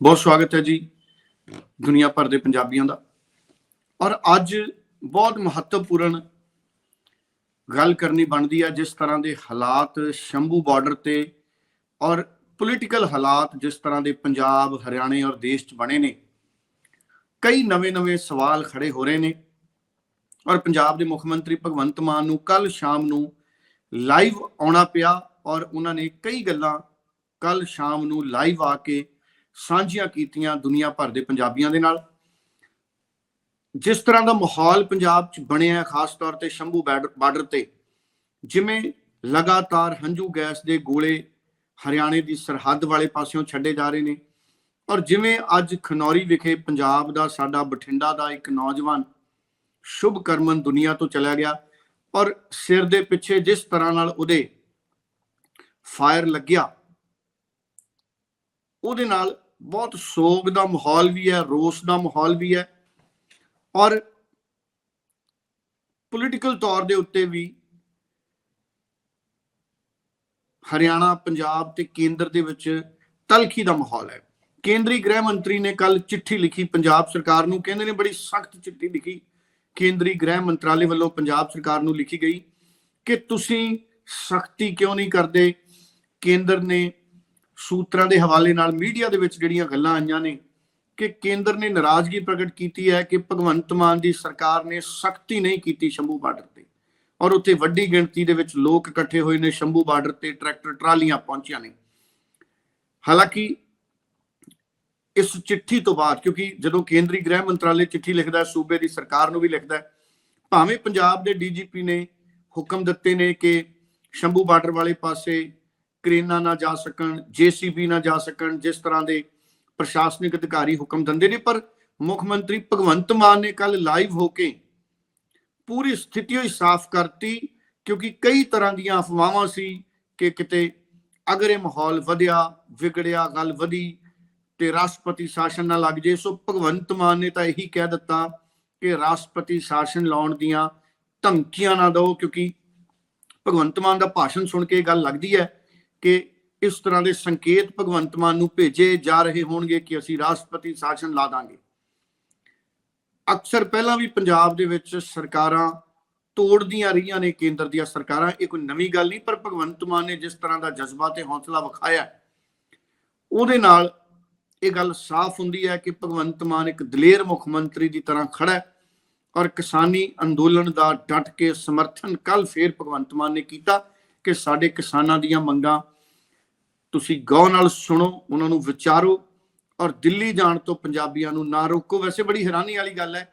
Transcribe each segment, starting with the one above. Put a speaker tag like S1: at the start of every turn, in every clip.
S1: ਬਹੁਤ ਸਵਾਗਤ ਹੈ ਜੀ ਦੁਨੀਆ ਭਰ ਦੇ ਪੰਜਾਬੀਆਂ ਦਾ। ਔਰ ਅੱਜ ਬਹੁਤ ਮਹੱਤਵਪੂਰਨ ਗੱਲ ਕਰਨੀ ਬਣਦੀ ਹੈ ਜਿਸ ਤਰ੍ਹਾਂ ਦੇ ਹਾਲਾਤ ਸ਼ੰਭੂ ਬਾਰਡਰ ਤੇ ਔਰ ਪੋਲੀਟੀਕਲ ਹਾਲਾਤ ਜਿਸ ਤਰ੍ਹਾਂ ਦੇ ਪੰਜਾਬ, ਹਰਿਆਣੇ ਔਰ ਦੇਸ਼ 'ਚ ਬਣੇ ਨੇ। ਕਈ ਨਵੇਂ-ਨਵੇਂ ਸਵਾਲ ਖੜੇ ਹੋ ਰਹੇ ਨੇ ਔਰ ਪੰਜਾਬ ਦੇ ਮੁੱਖ ਮੰਤਰੀ ਭਗਵੰਤ ਮਾਨ ਨੂੰ ਕੱਲ ਸ਼ਾਮ ਨੂੰ ਲਾਈਵ ਆਉਣਾ ਪਿਆ ਔਰ ਉਹਨਾਂ ਨੇ ਕਈ ਗੱਲਾਂ ਕੱਲ ਸ਼ਾਮ ਨੂੰ ਲਾਈਵ ਆ ਕੇ ਸਾਂਝੀਆਂ ਕੀਤੀਆਂ ਦੁਨੀਆ ਭਰ ਦੇ ਪੰਜਾਬੀਆਂ ਦੇ ਨਾਲ। ਜਿਸ ਤਰ੍ਹਾਂ ਦਾ ਮਾਹੌਲ ਪੰਜਾਬ 'ਚ ਬਣਿਆ ਖਾਸ ਤੌਰ ਤੇ ਸ਼ੰਭੂ ਬਾਰਡਰ ਤੇ, ਜਿਵੇਂ ਲਗਾਤਾਰ ਹੰਝੂ ਗੈਸ ਦੇ ਗੋਲੇ ਹਰਿਆਣੇ ਦੀ ਸਰਹੱਦ ਵਾਲੇ ਪਾਸਿਓਂ ਛੱਡੇ ਜਾ ਰਹੇ ਨੇ ਔਰ ਜਿਵੇਂ ਅੱਜ ਖਨੌਰੀ ਵਿਖੇ ਪੰਜਾਬ ਦਾ ਸਾਡਾ ਬਠਿੰਡਾ ਦਾ ਇੱਕ ਨੌਜਵਾਨ ਸ਼ੁਭ ਕਰਮਨ ਦੁਨੀਆ ਤੋਂ ਚਲਾ ਗਿਆ ਔਰ ਸਿਰ ਦੇ ਪਿੱਛੇ ਜਿਸ ਤਰ੍ਹਾਂ ਨਾਲ ਉਹਦੇ ਫਾਇਰ ਲੱਗਿਆ, ਉਹਦੇ ਨਾਲ ਬਹੁਤ ਸੋਗ ਦਾ ਮਾਹੌਲ ਵੀ ਹੈ, ਰੋਸ ਦਾ ਮਾਹੌਲ ਵੀ ਹੈ। ਔਰ ਪੋਲੀਟੀਕਲ ਤੌਰ ਦੇ ਉੱਤੇ ਵੀ ਹਰਿਆਣਾ, ਪੰਜਾਬ ਤੇ ਕੇਂਦਰ ਦੇ ਵਿੱਚ ਤਲਖੀ ਦਾ ਮਾਹੌਲ ਹੈ। ਕੇਂਦਰੀ ਗ੍ਰਹਿ ਮੰਤਰੀ ਨੇ ਕੱਲ ਚਿੱਠੀ ਲਿਖੀ, ਪੰਜਾਬ ਸਰਕਾਰ ਨੂੰ ਕਹਿੰਦੇ ਨੇ ਬੜੀ ਸਖਤ ਚਿੱਠੀ ਲਿਖੀ। ਕੇਂਦਰੀ ਗ੍ਰਹਿ ਮੰਤਰਾਲੇ ਵੱਲੋਂ ਪੰਜਾਬ ਸਰਕਾਰ ਨੂੰ ਲਿਖੀ ਗਈ ਕਿ ਤੁਸੀਂ ਸਖਤੀ ਕਿਉਂ ਨਹੀਂ ਕਰਦੇ? ਕੇਂਦਰ ਨੇ ਸੂਤਰਾਂ ਦੇ ਹਵਾਲੇ ਨਾਲ ਮੀਡੀਆ ਦੇ ਵਿੱਚ ਜਿਹੜੀਆਂ ਗੱਲਾਂ ਆਈਆਂ ਨੇ ਕਿ ਕੇਂਦਰ ਨੇ ਨਾਰਾਜ਼ਗੀ ਪ੍ਰਗਟ ਕੀਤੀ ਹੈ ਕਿ ਭਗਵੰਤ ਮਾਨ ਦੀ ਸਰਕਾਰ ਨੇ ਸਖਤੀ ਨਹੀਂ ਕੀਤੀ ਸ਼ੰਭੂ ਬਾਰਡਰ ਤੇ। ਔਰ ਉੱਥੇ ਵੱਡੀ ਗਿਣਤੀ ਦੇ ਵਿੱਚ ਲੋਕ ਇਕੱਠੇ ਹੋਏ ਨੇ, ਸ਼ੰਭੂ ਬਾਰਡਰ ਤੇ ਟਰੈਕਟਰ, ਟਰਾਲੀਆਂ ਪਹੁੰਚੀਆਂ ਨੇ। ਹਾਲਾਂਕਿ ਇਸ ਚਿੱਠੀ ਤੋਂ ਬਾਅਦ, ਕਿਉਂਕਿ ਜਦੋਂ ਕੇਂਦਰੀ ਗ੍ਰਹਿ ਮੰਤਰਾਲੇ ਚਿੱਠੀ ਲਿਖਦਾ ਹੈ, ਸੂਬੇ ਦੀ ਸਰਕਾਰ ਨੂੰ ਵੀ ਲਿਖਦਾ ਹੈ, ਭਾਵੇਂ ਪੰਜਾਬ ਦੇ ਡੀਜੀਪੀ ਨੇ ਹੁਕਮ ਦਿੱਤੇ ਨੇ ਕਿ ਸ਼ੰਭੂ ਬਾਰਡਰ ਵਾਲੇ ਪਾਸੇ ਕਰੇਨਾਂ ਨਾ ਜਾ ਸਕਣ ਜੀਸੀਬੀ ਨਾ ਜਾ ਸਕਣ, ਜਿਸ ਤਰ੍ਹਾਂ ਦੇ ਪ੍ਰਸ਼ਾਸਨਿਕ ਅਧਿਕਾਰੀ ਹੁਕਮ ਦਿੰਦੇ ਨੇ। ਪਰ ਮੁੱਖ ਮੰਤਰੀ ਭਗਵੰਤ ਮਾਨ ਨੇ ਕੱਲ ਲਾਈਵ ਹੋ ਕੇ ਪੂਰੀ ਸਥਿਤੀ ਹੀ ਸਾਫ਼ ਕਰਤੀ, ਕਿਉਂਕਿ ਕਈ ਤਰ੍ਹਾਂ ਦੀਆਂ ਅਫਵਾਹਾਂ ਸੀ ਕਿ ਕਿਤੇ ਅਗਰ ਇਹ ਮਾਹੌਲ ਵਧਿਆ, ਵਿਗੜਿਆ, ਗੱਲ ਵਧੀ ਤੇ ਰਾਸ਼ਟਰਪਤੀ ਸ਼ਾਸਨ ਨਾ ਲੱਗ ਜੇ। ਸੋ ਭਗਵੰਤ ਮਾਨ ਨੇ ਤਾਂ ਇਹੀ ਕਹਿ ਦਿੱਤਾ ਕਿ ਰਾਸ਼ਟਰਪਤੀ ਸ਼ਾਸਨ ਲਾਉਣ ਦੀਆਂ ਧਮਕੀਆਂ ਨਾ ਦਿਓ, ਕਿਉਂਕਿ ਭਗਵੰਤ ਮਾਨ ਦਾ ਭਾਸ਼ਣ ਸੁਣ ਕੇ ਇਹ ਗੱਲ ਲੱਗਦੀ ਹੈ ਕਿ ਇਸ ਤਰ੍ਹਾਂ ਦੇ ਸੰਕੇਤ ਭਗਵੰਤ ਮਾਨ ਨੂੰ ਭੇਜੇ ਜਾ ਰਹੇ ਹੋਣਗੇ ਕਿ ਅਸੀਂ ਰਾਸ਼ਟਰਪਤੀ ਸ਼ਾਸਨ ਲਾ ਦਾਂਗੇ। ਅਕਸਰ ਪਹਿਲਾਂ ਵੀ ਪੰਜਾਬ ਦੇ ਵਿੱਚ ਸਰਕਾਰਾਂ ਤੋੜਦੀਆਂ ਰਹੀਆਂ ਨੇ, ਕੇਂਦਰ ਦੀਆਂ ਸਰਕਾਰਾਂ। ਇਹ ਕੋਈ ਨਵੀਂ ਗੱਲ ਨਹੀਂ, ਪਰ ਭਗਵੰਤ ਮਾਨ ਨੇ ਜਿਸ ਤਰ੍ਹਾਂ ਦਾ ਜਜ਼ਬਾ ਤੇ ਹੌਸਲਾ ਵਿਖਾਇਆ, ਉਹਦੇ ਨਾਲ ਇਹ ਗੱਲ ਸਾਫ਼ ਹੁੰਦੀ ਹੈ ਕਿ ਭਗਵੰਤ ਮਾਨ ਇੱਕ ਦਲੇਰ ਮੁੱਖ ਮੰਤਰੀ ਦੀ ਤਰ੍ਹਾਂ ਖੜਾ ਹੈ ਔਰ ਕਿਸਾਨੀ ਅੰਦੋਲਨ ਦਾ ਡਟ ਕੇ ਸਮਰਥਨ ਕੱਲ ਫੇਰ ਭਗਵੰਤ ਮਾਨ ਨੇ ਕੀਤਾ। ਕਿ ਸਾਡੇ ਕਿਸਾਨਾਂ ਦੀਆਂ ਮੰਗਾਂ ਤੁਸੀਂ ਗੌਰ ਨਾਲ ਸੁਣੋ, ਉਹਨਾਂ ਨੂੰ ਵਿਚਾਰੋ ਔਰ ਦਿੱਲੀ ਜਾਣ ਤੋਂ ਪੰਜਾਬੀਆਂ ਨੂੰ ਨਾ ਰੋਕੋ। ਵੈਸੇ ਬੜੀ ਹੈਰਾਨੀ ਵਾਲੀ ਗੱਲ ਹੈ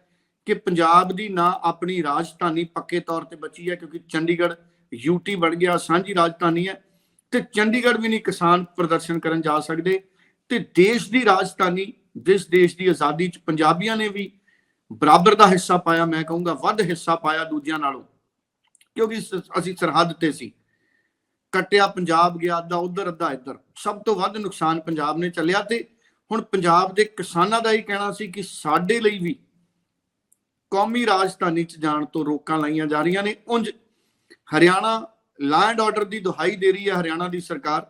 S1: ਕਿ ਪੰਜਾਬ ਦੀ ਨਾ ਆਪਣੀ ਰਾਜਧਾਨੀ ਪੱਕੇ ਤੌਰ ਤੇ ਬਚੀ ਹੈ ਕਿਉਂਕਿ ਚੰਡੀਗੜ੍ਹ ਯੂਟੀ ਬਣ ਗਿਆ, ਸਾਂਝੀ ਰਾਜਧਾਨੀ ਹੈ ਤੇ ਚੰਡੀਗੜ੍ਹ ਵੀ ਨਹੀਂ ਕਿਸਾਨ ਪ੍ਰਦਰਸ਼ਨ ਕਰਨ ਜਾ ਸਕਦੇ ਤੇ ਦੇਸ਼ ਦੀ ਰਾਜਧਾਨੀ, ਜਿਸ ਦੇਸ਼ ਦੀ ਆਜ਼ਾਦੀ ਚ ਪੰਜਾਬੀਆਂ ਨੇ ਵੀ ਬਰਾਬਰ ਦਾ ਹਿੱਸਾ ਪਾਇਆ, ਮੈਂ ਕਹੂੰਗਾ ਵੱਧ ਹਿੱਸਾ ਪਾਇਆ ਦੂਜਿਆਂ ਨਾਲੋਂ, ਕਿਉਂਕਿ ਅਸੀਂ ਸਰਹੱਦ ਤੇ ਸੀ। ਕੱਟਿਆ ਪੰਜਾਬ ਗਿਆ, ਅੱਧਾ ਉਧਰ, ਅੱਧਾ ਇੱਧਰ। ਸਭ ਤੋਂ ਵੱਧ ਨੁਕਸਾਨ ਪੰਜਾਬ ਨੇ ਚੱਲਿਆ ਤੇ ਹੁਣ ਪੰਜਾਬ ਦੇ ਕਿਸਾਨਾਂ ਦਾ ਹੀ ਕਹਿਣਾ ਸੀ ਕਿ ਸਾਡੇ ਲਈ ਵੀ ਕੌਮੀ ਰਾਜਧਾਨੀ ਚ ਜਾਣ ਤੋਂ ਰੋਕਾਂ ਲਾਈਆਂ ਜਾ ਰਹੀਆਂ ਨੇ। ਉਂਝ ਹਰਿਆਣਾ ਲੈਂਡ ਆਰਡਰ ਦੀ ਦੁਹਾਈ ਦੇ ਰਹੀ ਹੈ ਹਰਿਆਣਾ ਦੀ ਸਰਕਾਰ।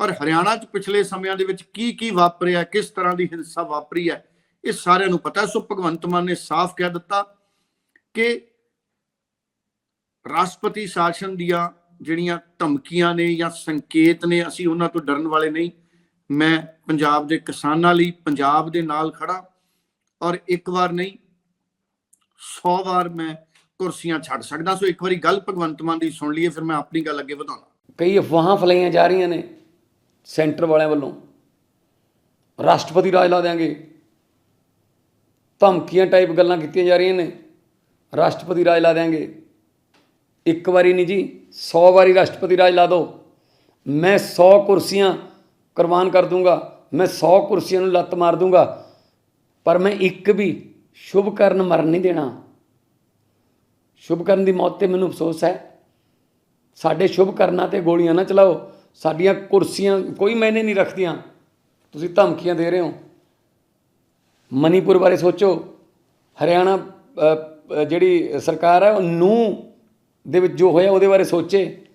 S1: ਔਰ ਹਰਿਆਣਾ ਚ ਪਿਛਲੇ ਸਮਿਆਂ ਦੇ ਵਿੱਚ ਕੀ ਕੀ ਵਾਪਰਿਆ, ਕਿਸ ਤਰ੍ਹਾਂ ਦੀ ਹਿੰਸਾ ਵਾਪਰੀ ਹੈ, ਇਹ ਸਾਰਿਆਂ ਨੂੰ ਪਤਾ। ਸੋ ਭਗਵੰਤ ਮਾਨ ਨੇ ਸਾਫ਼ ਕਹਿ ਦਿੱਤਾ ਕਿ ਰਾਸ਼ਟਰਪਤੀ ਸ਼ਾਸਨ ਦੀਆਂ ਜਿਹੜੀਆਂ ਧਮਕੀਆਂ ਨੇ ਜਾਂ ਸੰਕੇਤ ਨੇ, ਅਸੀਂ ਉਹਨਾਂ ਤੋਂ ਡਰਨ ਵਾਲੇ ਨਹੀਂ। ਮੈਂ ਪੰਜਾਬ ਦੇ ਕਿਸਾਨਾਂ ਲਈ ਪੰਜਾਬ ਦੇ ਨਾਲ ਖੜਾ ਔਰ ਇੱਕ ਵਾਰ ਨਹੀਂ 100 ਵਾਰ ਮੈਂ ਕੁਰਸੀਆਂ ਛੱਡ ਸਕਦਾ। ਸੋ ਇੱਕ ਵਾਰੀ ਗੱਲ ਭਗਵੰਤ ਮਾਨ ਦੀ ਸੁਣ ਲਈਏ, ਫਿਰ ਮੈਂ ਆਪਣੀ ਗੱਲ ਅੱਗੇ ਵਧਾਉਣਾ।
S2: ਕਈ ਅਫਵਾਹਾਂ ਫਲਾਈਆਂ ਜਾ ਰਹੀਆਂ ਨੇ ਸੈਂਟਰ ਵਾਲਿਆਂ ਵੱਲੋਂ। ਰਾਸ਼ਟਰਪਤੀ ਰਾਜ ਲਾ ਦੇਾਂਗੇ ਧਮਕੀਆਂ ਟਾਈਪ ਗੱਲਾਂ ਕੀਤੀਆਂ ਜਾ ਰਹੀਆਂ ਨੇ। ਰਾਸ਼ਟਰਪਤੀ ਰਾਜ ਲਾ ਦੇਾਂਗੇ ਇੱਕ ਵਾਰੀ ਨਹੀਂ ਜੀ 100 ਵਾਰੀ ਰਾਸ਼ਟਰਪਤੀ ਰਾਜ ਲਾ ਦਿਓ। ਮੈਂ 100 ਕੁਰਸੀਆਂ ਕੁਰਬਾਨ ਕਰ ਦੂੰਗਾ, ਮੈਂ 100 ਕੁਰਸੀਆਂ ਨੂੰ ਲੱਤ ਮਾਰ ਦੂੰਗਾ, ਪਰ ਮੈਂ ਇੱਕ ਵੀ ਸ਼ੁਭ ਕਰਨ ਮਰਨ ਨਹੀਂ ਦੇਣਾ। ਸ਼ੁਭ ਕਰਨ ਦੀ ਮੌਤ ਤੇ ਮੈਨੂੰ ਅਫਸੋਸ ਹੈ। ਸਾਡੇ ਸ਼ੁਭ ਕਰਨਾ ਤੇ ਗੋਲੀਆਂ ਨਾ ਚਲਾਓ। ਸਾਡੀਆਂ ਕੁਰਸੀਆਂ ਕੋਈ ਮੈਨੇ ਨਹੀਂ ਰੱਖਦੀਆਂ। ਤੁਸੀਂ ਧਮਕੀਆਂ ਦੇ ਰਹੇ ਹੋ। ਮਨੀਪੁਰ ਬਾਰੇ ਸੋਚੋ। ਹਰਿਆਣਾ ਜਿਹੜੀ ਸਰਕਾਰ ਹੈ, ਉਹ ਨੂੰ ਦੇ ਵਿੱਚ ਜੋ ਹੋਇਆ ਉਹਦੇ ਬਾਰੇ ਸੋਚੇ।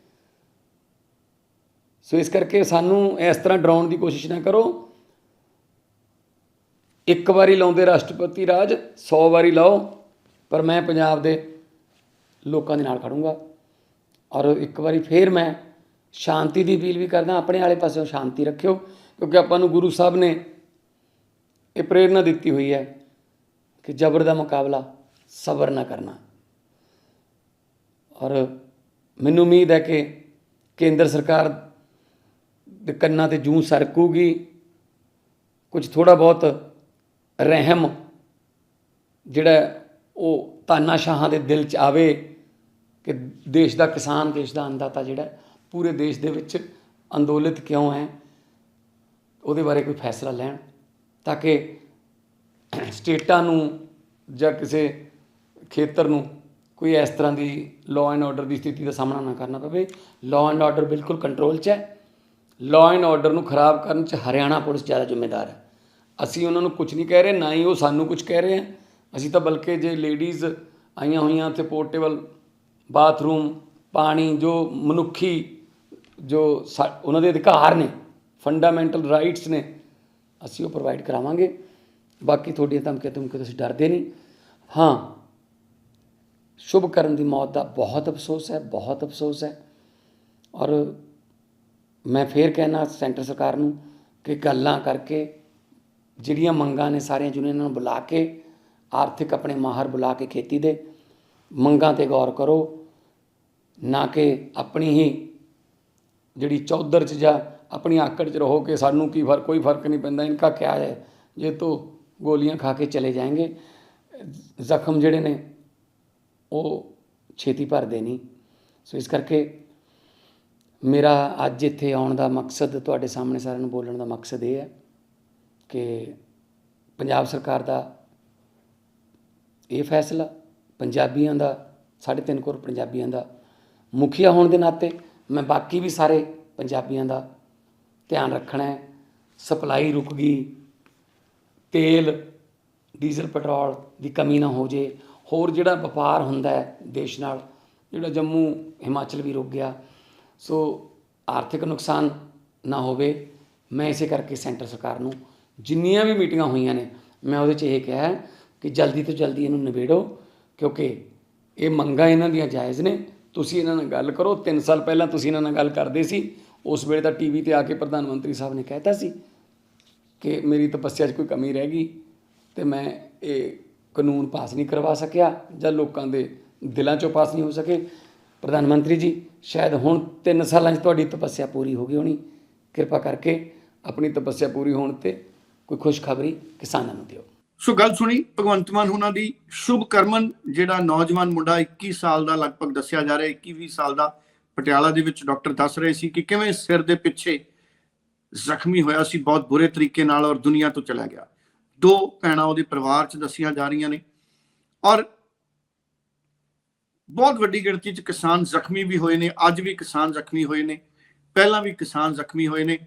S2: ਸੋ ਇਸ ਕਰਕੇ ਸਾਨੂੰ ਇਸ ਤਰ੍ਹਾਂ ਡਰਾਉਣ ਦੀ ਕੋਸ਼ਿਸ਼ ਨਾ ਕਰੋ। ਇੱਕ ਵਾਰੀ ਲਾਉਂਦੇ ਰਾਸ਼ਟਰਪਤੀ ਰਾਜ 100 ਵਾਰੀ ਲਾਓ, ਪਰ ਮੈਂ ਪੰਜਾਬ ਦੇ ਲੋਕਾਂ ਦੇ ਨਾਲ ਖੜੂੰਗਾ। ਔਰ ਇੱਕ ਵਾਰੀ ਫੇਰ ਮੈਂ ਸ਼ਾਂਤੀ ਦੀ ਅਪੀਲ ਵੀ ਕਰਦਾ, ਆਪਣੇ ਵਾਲੇ ਪਾਸਿਓਂ ਸ਼ਾਂਤੀ ਰੱਖਿਓ, ਕਿਉਂਕਿ ਆਪਾਂ ਨੂੰ ਗੁਰੂ ਸਾਹਿਬ ਨੇ ਇਹ ਪ੍ਰੇਰਣਾ ਦਿੱਤੀ ਹੋਈ ਹੈ ਕਿ ਜ਼ਬਰ ਦਾ ਮੁਕਾਬਲਾ ਸਬਰ ਨਾ ਕਰਨਾ। ਔਰ ਮੈਨੂੰ ਉਮੀਦ ਹੈ ਕਿ ਕੇਂਦਰ ਸਰਕਾਰ ਦੇ ਕੰਨਾਂ ਤੇ ਜੂੰ ਸਰਕੂਗੀ। ਕੁਝ ਥੋੜਾ ਬਹੁਤ ਰਹਿਮ ਜਿਹੜਾ ਉਹ ਤਾਨਾਸ਼ਾਹਾਂ ਦੇ ਦਿਲ 'ਚ ਆਵੇ ਕਿ ਦੇਸ਼ ਦਾ ਕਿਸਾਨ, ਦੇਸ਼ ਦਾ ਅੰਨਦਾਤਾ ਜਿਹੜਾ ਪੂਰੇ ਦੇਸ਼ ਦੇ ਵਿੱਚ ਅੰਦੋਲਿਤ ਕਿਉਂ ਹੈ, ਉਹਦੇ ਬਾਰੇ ਕੋਈ ਫੈਸਲਾ ਲੈਣ ਤਾਂ ਕਿ ਸਟੇਟਾਂ ਨੂੰ ਜਾਂ ਕਿਸੇ ਖੇਤਰ ਨੂੰ ਕੋਈ ਇਸ ਤਰ੍ਹਾਂ ਦੀ ਲਾਅ ਐਂਡ ਆਰਡਰ ਦੀ ਸਥਿਤੀ ਦਾ ਸਾਹਮਣਾ ਨਾ ਕਰਨਾ ਪਵੇ। ਲਾਅ ਐਂਡ ਆਰਡਰ ਬਿਲਕੁਲ ਕੰਟਰੋਲ 'ਚ ਹੈ। ਲਾਅ ਐਂਡ ਆਰਡਰ ਨੂੰ ਖਰਾਬ ਕਰਨ 'ਚ ਹਰਿਆਣਾ ਪੁਲਿਸ ਜ਼ਿਆਦਾ ਜ਼ਿੰਮੇਦਾਰ ਹੈ। ਅਸੀਂ ਉਹਨਾਂ ਨੂੰ ਕੁਝ ਨਹੀਂ ਕਹਿ ਰਹੇ, ਨਾ ਹੀ ਉਹ ਸਾਨੂੰ ਕੁਝ ਕਹਿ ਰਹੇ ਹੈ। ਅਸੀਂ ਤਾਂ ਬਲਕਿ ਜੇ ਲੇਡੀਜ਼ ਆਈਆਂ ਹੋਈਆਂ ਉੱਥੇ ਪੋਰਟੇਬਲ ਬਾਥਰੂਮ ਪਾਣੀ, ਜੋ ਮਨੁੱਖੀ, ਜੋ ਸਾ- ਉਹਨਾਂ ਦੇ ਅਧਿਕਾਰ ਨੇ ਫੰਡਾਮੈਂਟਲ ਰਾਈਟਸ ਨੇ, ਅਸੀਂ ਉਹ ਪ੍ਰੋਵਾਈਡ ਕਰਾਵਾਂਗੇ। ਬਾਕੀ ਤੁਹਾਡੀਆਂ ਧਮਕੀਆਂ ਧਮਕੀਆਂ ਤੁਸੀਂ ਡਰਦੇ ਨਹੀਂ। ਹਾਂ ਸ਼ੁਭ ਕਰਨ ਦੀ ਮੌਤ ਦਾ ਬਹੁਤ ਅਫਸੋਸ ਹੈ, ਬਹੁਤ ਅਫਸੋਸ ਹੈ। ਔਰ ਮੈਂ ਫੇਰ ਕਹਿਣਾ ਸੈਂਟਰ ਸਰਕਾਰ ਨੂੰ ਕਿ ਗੱਲਾਂ ਕਰਕੇ ਜਿਹੜੀਆਂ ਮੰਗਾਂ ਨੇ ਸਾਰੀਆਂ ਯੂਨੀਅਨਾਂ ਨੂੰ ਬੁਲਾ ਕੇ, ਆਰਥਿਕ ਆਪਣੇ ਮਾਹਰ ਬੁਲਾ ਕੇ ਖੇਤੀ ਦੇ, ਮੰਗਾਂ ਤੇ ਗੌਰ ਕਰੋ। ਨਾ ਕਿ ਆਪਣੀ ਹੀ ਜਿਹੜੀ ਚੌਧਰ ਚ ਜਾਂ ਆਪਣੀ ਆਕੜ ਚ ਰਹੋ ਕਿ ਸਾਨੂੰ ਕੀ ਫ਼ਰਕ, ਕੋਈ ਫ਼ਰਕ ਨਹੀਂ ਪੈਂਦਾ, ਇਨਕਾ ਕਿਆ ਹੈ? ਜੇ ਤੋ ਗੋਲੀਆਂ ਖਾ ਕੇ ਚਲੇ ਜਾएंगे ਜ਼ਖਮ ਜਿਹੜੇ ਨੇ ਉਹ ਛੇਤੀ ਭਰਦੇ ਨਹੀਂ। ਸੋ ਇਸ ਕਰਕੇ ਮੇਰਾ ਅੱਜ ਇੱਥੇ ਆਉਣ ਦਾ ਮਕਸਦ, ਤੁਹਾਡੇ ਸਾਹਮਣੇ ਸਾਰਿਆਂ ਨੂੰ ਬੋਲਣ ਦਾ ਮਕਸਦ ਇਹ ਹੈ ਕਿ ਪੰਜਾਬ ਸਰਕਾਰ ਦਾ ਇਹ ਫੈਸਲਾ, ਪੰਜਾਬੀਆਂ ਦਾ 3.5 ਕਰੋੜ ਪੰਜਾਬੀਆਂ ਦਾ ਮੁਖੀਆ ਹੋਣ ਦੇ ਨਾਤੇ ਮੈਂ ਬਾਕੀ ਵੀ ਸਾਰੇ ਪੰਜਾਬੀਆਂ ਦਾ ਧਿਆਨ ਰੱਖਣਾ ਹੈ। ਸਪਲਾਈ ਰੁਕ ਗਈ, ਤੇਲ, ਡੀਜ਼ਲ, ਪੈਟਰੋਲ ਦੀ ਕਮੀ ਨਾ ਹੋ ਜੇ। ਹੋਰ ਜਿਹੜਾ ਵਪਾਰ ਹੁੰਦਾ ਹੈ ਦੇਸ਼ ਨਾਲ, ਜਿਹੜਾ ਜੰਮੂ ਹਿਮਾਚਲ ਵੀ ਰੁਕ ਗਿਆ, ਸੋ ਆਰਥਿਕ ਨੁਕਸਾਨ ਨਾ ਹੋਵੇ, ਮੈਂ ਇਸੇ ਕਰਕੇ ਸੈਂਟਰ ਸਰਕਾਰ ਨੂੰ ਜਿੰਨੀਆਂ ਵੀ ਮੀਟਿੰਗਾਂ ਹੋਈਆਂ ਨੇ, ਮੈਂ ਉਹਦੇ 'ਚ ਇਹ ਕਿਹਾ ਕਿ ਜਲਦੀ ਤੋਂ ਜਲਦੀ ਇਹਨੂੰ ਨਿਬੇੜੋ, ਕਿਉਂਕਿ ਇਹ ਮੰਗਾਂ ਇਹਨਾਂ ਦੀਆਂ ਜਾਇਜ਼ ਨੇ। ਤੁਸੀਂ ਇਹਨਾਂ ਨਾਲ ਗੱਲ ਕਰੋ 3 ਸਾਲ ਪਹਿਲਾਂ ਤੁਸੀਂ ਇਹਨਾਂ ਨਾਲ ਗੱਲ ਕਰਦੇ ਸੀ, ਉਸ ਵੇਲੇ ਤਾਂ ਟੀਵੀ ਤੇ ਆ ਕੇ ਪ੍ਰਧਾਨ ਮੰਤਰੀ ਸਾਹਿਬ ਨੇ ਕਹਿਤਾ ਸੀ ਕਿ ਮੇਰੀ ਤਪੱਸਿਆ 'ਚ ਕੋਈ ਕਮੀ ਰਹਿ ਗਈ ਤੇ ਮੈਂ ਇਹ ਕਾਨੂੰਨ ਪਾਸ ਨਹੀਂ ਕਰਵਾ ਸਕਿਆ ਜਾਂ ਲੋਕਾਂ ਦੇ ਦਿਲਾਂ 'ਚੋਂ ਪਾਸ ਨਹੀਂ ਹੋ ਸਕੇ। ਪ੍ਰਧਾਨ ਮੰਤਰੀ ਜੀ, ਸ਼ਾਇਦ ਹੁਣ 3 ਸਾਲਾਂ 'ਚ ਤੁਹਾਡੀ ਤਪੱਸਿਆ ਪੂਰੀ ਹੋ ਗਈ ਹੋਣੀ। ਕਿਰਪਾ ਕਰਕੇ ਆਪਣੀ ਤਪੱਸਿਆ ਪੂਰੀ ਹੋਣ ਤੇ ਕੋਈ ਖੁਸ਼ਖਬਰੀ ਕਿਸਾਨਾਂ ਨੂੰ ਦਿਓ।
S1: ਸੋ ਗੱਲ ਸੁਣੀ, ਭਗਵੰਤ ਮਾਨ ਉਹਨਾਂ ਦੀ ਸ਼ੁਭ ਕਰਮਨ, ਜਿਹੜਾ ਨੌਜਵਾਨ ਮੁੰਡਾ 21 ਸਾਲ ਦਾ ਲਗਭਗ ਦੱਸਿਆ ਜਾ ਰਿਹਾ 21 ਸਾਲ ਦਾ ਪਟਿਆਲਾ ਦੇ ਵਿੱਚ ਡਾਕਟਰ ਦੱਸ ਰਹੇ ਸੀ ਕਿ ਕਿਵੇਂ ਸਿਰ ਦੇ ਪਿੱਛੇ ਜ਼ਖਮੀ ਹੋਇਆ ਸੀ, ਬਹੁਤ ਬੁਰੇ ਤਰੀਕੇ ਨਾਲ ਔਰ ਦੁਨੀਆ ਤੋਂ ਚਲਾ ਗਿਆ। ਦੋ ਭੈਣਾਂ ਉਹਦੇ ਪਰਿਵਾਰ 'ਚ ਦੱਸੀਆਂ ਜਾ ਰਹੀਆਂ ਨੇ। ਔਰ ਬਹੁਤ ਵੱਡੀ ਗਿਣਤੀ 'ਚ ਕਿਸਾਨ ਜ਼ਖਮੀ ਵੀ ਹੋਏ ਨੇ, ਅੱਜ ਵੀ ਕਿਸਾਨ ਜ਼ਖਮੀ ਹੋਏ ਨੇ, ਪਹਿਲਾਂ ਵੀ ਕਿਸਾਨ ਜ਼ਖਮੀ ਹੋਏ ਨੇ।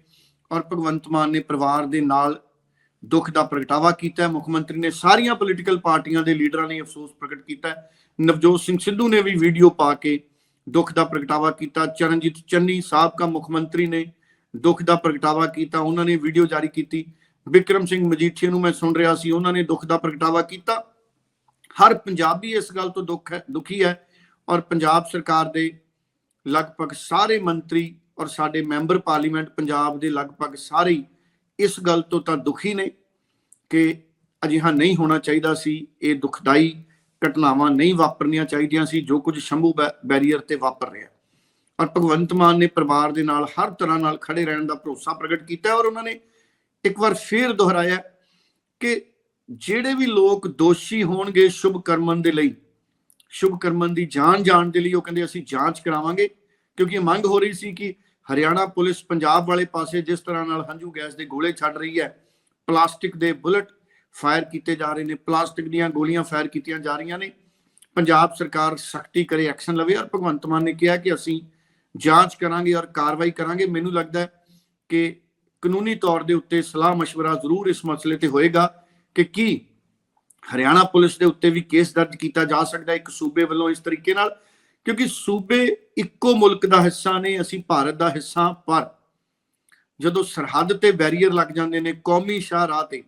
S1: ਔਰ ਭਗਵੰਤ ਮਾਨ ਨੇ ਪਰਿਵਾਰ ਦੇ ਨਾਲ ਦੁੱਖ ਦਾ ਪ੍ਰਗਟਾਵਾ ਕੀਤਾ। ਮੁੱਖ ਮੰਤਰੀ ਨੇ ਸਾਰੀਆਂ ਪੋਲੀਟੀਕਲ ਪਾਰਟੀਆਂ ਦੇ ਲੀਡਰਾਂ ਨੇ ਅਫਸੋਸ ਪ੍ਰਗਟ ਕੀਤਾ। ਨਵਜੋਤ ਸਿੰਘ ਸਿੱਧੂ ਨੇ ਵੀ ਵੀਡੀਓ ਪਾ ਕੇ ਦੁੱਖ ਦਾ ਪ੍ਰਗਟਾਵਾ ਕੀਤਾ। ਚਰਨਜੀਤ ਚੰਨੀ ਸਾਬਕਾ ਮੁੱਖ ਮੰਤਰੀ ਨੇ ਦੁੱਖ ਦਾ ਪ੍ਰਗਟਾਵਾ ਕੀਤਾ। ਉਹਨਾਂ ਨੇ ਵੀਡੀਓ ਜਾਰੀ ਕੀਤੀ। ਵਿਕਰਮ ਸਿੰਘ ਮਜੀਠੀਆ ਨੂੰ ਮੈਂ ਸੁਣ ਰਿਹਾ ਸੀ, ਉਹਨਾਂ ਨੇ ਦੁੱਖ ਦਾ ਪ੍ਰਗਟਾਵਾ ਕੀਤਾ। ਹਰ ਪੰਜਾਬੀ ਇਸ ਗੱਲ ਤੋਂ ਦੁੱਖ ਹੈ, ਦੁਖੀ ਹੈ ਔਰ ਪੰਜਾਬ ਸਰਕਾਰ ਦੇ ਲਗਭਗ ਸਾਰੇ ਮੰਤਰੀ ਔਰ ਸਾਡੇ ਮੈਂਬਰ ਪਾਰਲੀਮੈਂਟ ਪੰਜਾਬ ਦੇ ਲਗਭਗ ਸਾਰੇ ਇਸ ਗੱਲ ਤੋਂ ਤਾਂ ਦੁਖੀ ਨੇ ਕਿ ਅਜਿਹਾ ਨਹੀਂ ਹੋਣਾ ਚਾਹੀਦਾ ਸੀ, ਇਹ ਦੁਖਦਾਈ ਘਟਨਾਵਾਂ ਨਹੀਂ ਵਾਪਰਨੀਆਂ ਚਾਹੀਦੀਆਂ ਸੀ, ਜੋ ਕੁਝ ਸ਼ੰਭੂ ਬੈ- ਬੈਰੀਅਰ ਤੇ ਵਾਪਰ ਰਿਹਾ। ਔਰ ਭਗਵੰਤ ਮਾਨ ਨੇ ਪਰਿਵਾਰ ਦੇ ਨਾਲ ਹਰ ਤਰ੍ਹਾਂ ਨਾਲ ਖੜੇ ਰਹਿਣ ਦਾ ਭਰੋਸਾ ਪ੍ਰਗਟ ਕੀਤਾ ਔਰ ਉਹਨਾਂ ਨੇ ਇੱਕ ਵਾਰ ਫੇਰ ਦੁਹਰਾਇਆ ਕਿ ਜਿਹੜੇ ਵੀ ਲੋਕ ਦੋਸ਼ੀ ਹੋਣਗੇ ਸ਼ੁਭ ਕਰਮਨ ਦੇ ਲਈ, ਸ਼ੁਭ ਕਰਮਨ ਦੀ ਜਾਣ ਜਾਣ ਦੇ ਲਈ, ਉਹ ਕਹਿੰਦੇ ਅਸੀਂ ਜਾਂਚ ਕਰਾਵਾਂਗੇ, ਕਿਉਂਕਿ ਇਹ ਮੰਗ ਹੋ ਰਹੀ ਸੀ ਕਿ ਹਰਿਆਣਾ ਪੁਲਿਸ ਪੰਜਾਬ ਵਾਲੇ ਪਾਸੇ ਜਿਸ ਤਰ੍ਹਾਂ ਨਾਲ ਹੰਝੂ ਗੈਸ ਦੇ ਗੋਲੇ ਛੱਡ ਰਹੀ ਹੈ, ਪਲਾਸਟਿਕ ਦੇ ਬੁਲਟ ਫਾਇਰ ਕੀਤੇ ਜਾ ਰਹੇ ਨੇ, ਪਲਾਸਟਿਕ ਦੀਆਂ ਗੋਲੀਆਂ ਫਾਇਰ ਕੀਤੀਆਂ ਜਾ ਰਹੀਆਂ ਨੇ, ਪੰਜਾਬ ਸਰਕਾਰ ਸਖਤੀ ਕਰੇ, ਐਕਸ਼ਨ ਲਵੇ ਔਰ ਭਗਵੰਤ ਮਾਨ ਨੇ ਕਿਹਾ ਕਿ ਅਸੀਂ ਜਾਂਚ ਕਰਾਂਗੇ ਔਰ ਕਾਰਵਾਈ ਕਰਾਂਗੇ। ਮੈਨੂੰ ਲੱਗਦਾ ਹੈ ਕਿ ਕਾਨੂੰਨੀ ਤੌਰ ਦੇ ਉੱਤੇ ਸਲਾਹ مشਵਰਾ ਜ਼ਰੂਰ ਇਸ ਮਸਲੇ ਤੇ ਹੋਏਗਾ ਕਿ ਕੀ ਹਰਿਆਣਾ ਪੁਲਿਸ ਦੇ ਉੱਤੇ ਵੀ ਕੇਸ ਦਰਜ ਕੀਤਾ ਜਾ ਸਕਦਾ ਇੱਕ ਸੂਬੇ ਵੱਲੋਂ ਇਸ ਤਰੀਕੇ ਨਾਲ, ਕਿਉਂਕਿ ਸੂਬੇ ਇੱਕੋ ਮੁਲਕ ਦਾ ਹਿੱਸਾ ਨੇ, ਅਸੀਂ ਭਾਰਤ ਦਾ ਹਿੱਸਾ ਪਰ ਜਦੋਂ ਸਰਹੱਦ ਤੇ ਬੈਰੀਅਰ ਲੱਗ ਜਾਂਦੇ ਨੇ ਕੌਮੀ ਸ਼ਾਹ ਰਾਹ ਤੇ,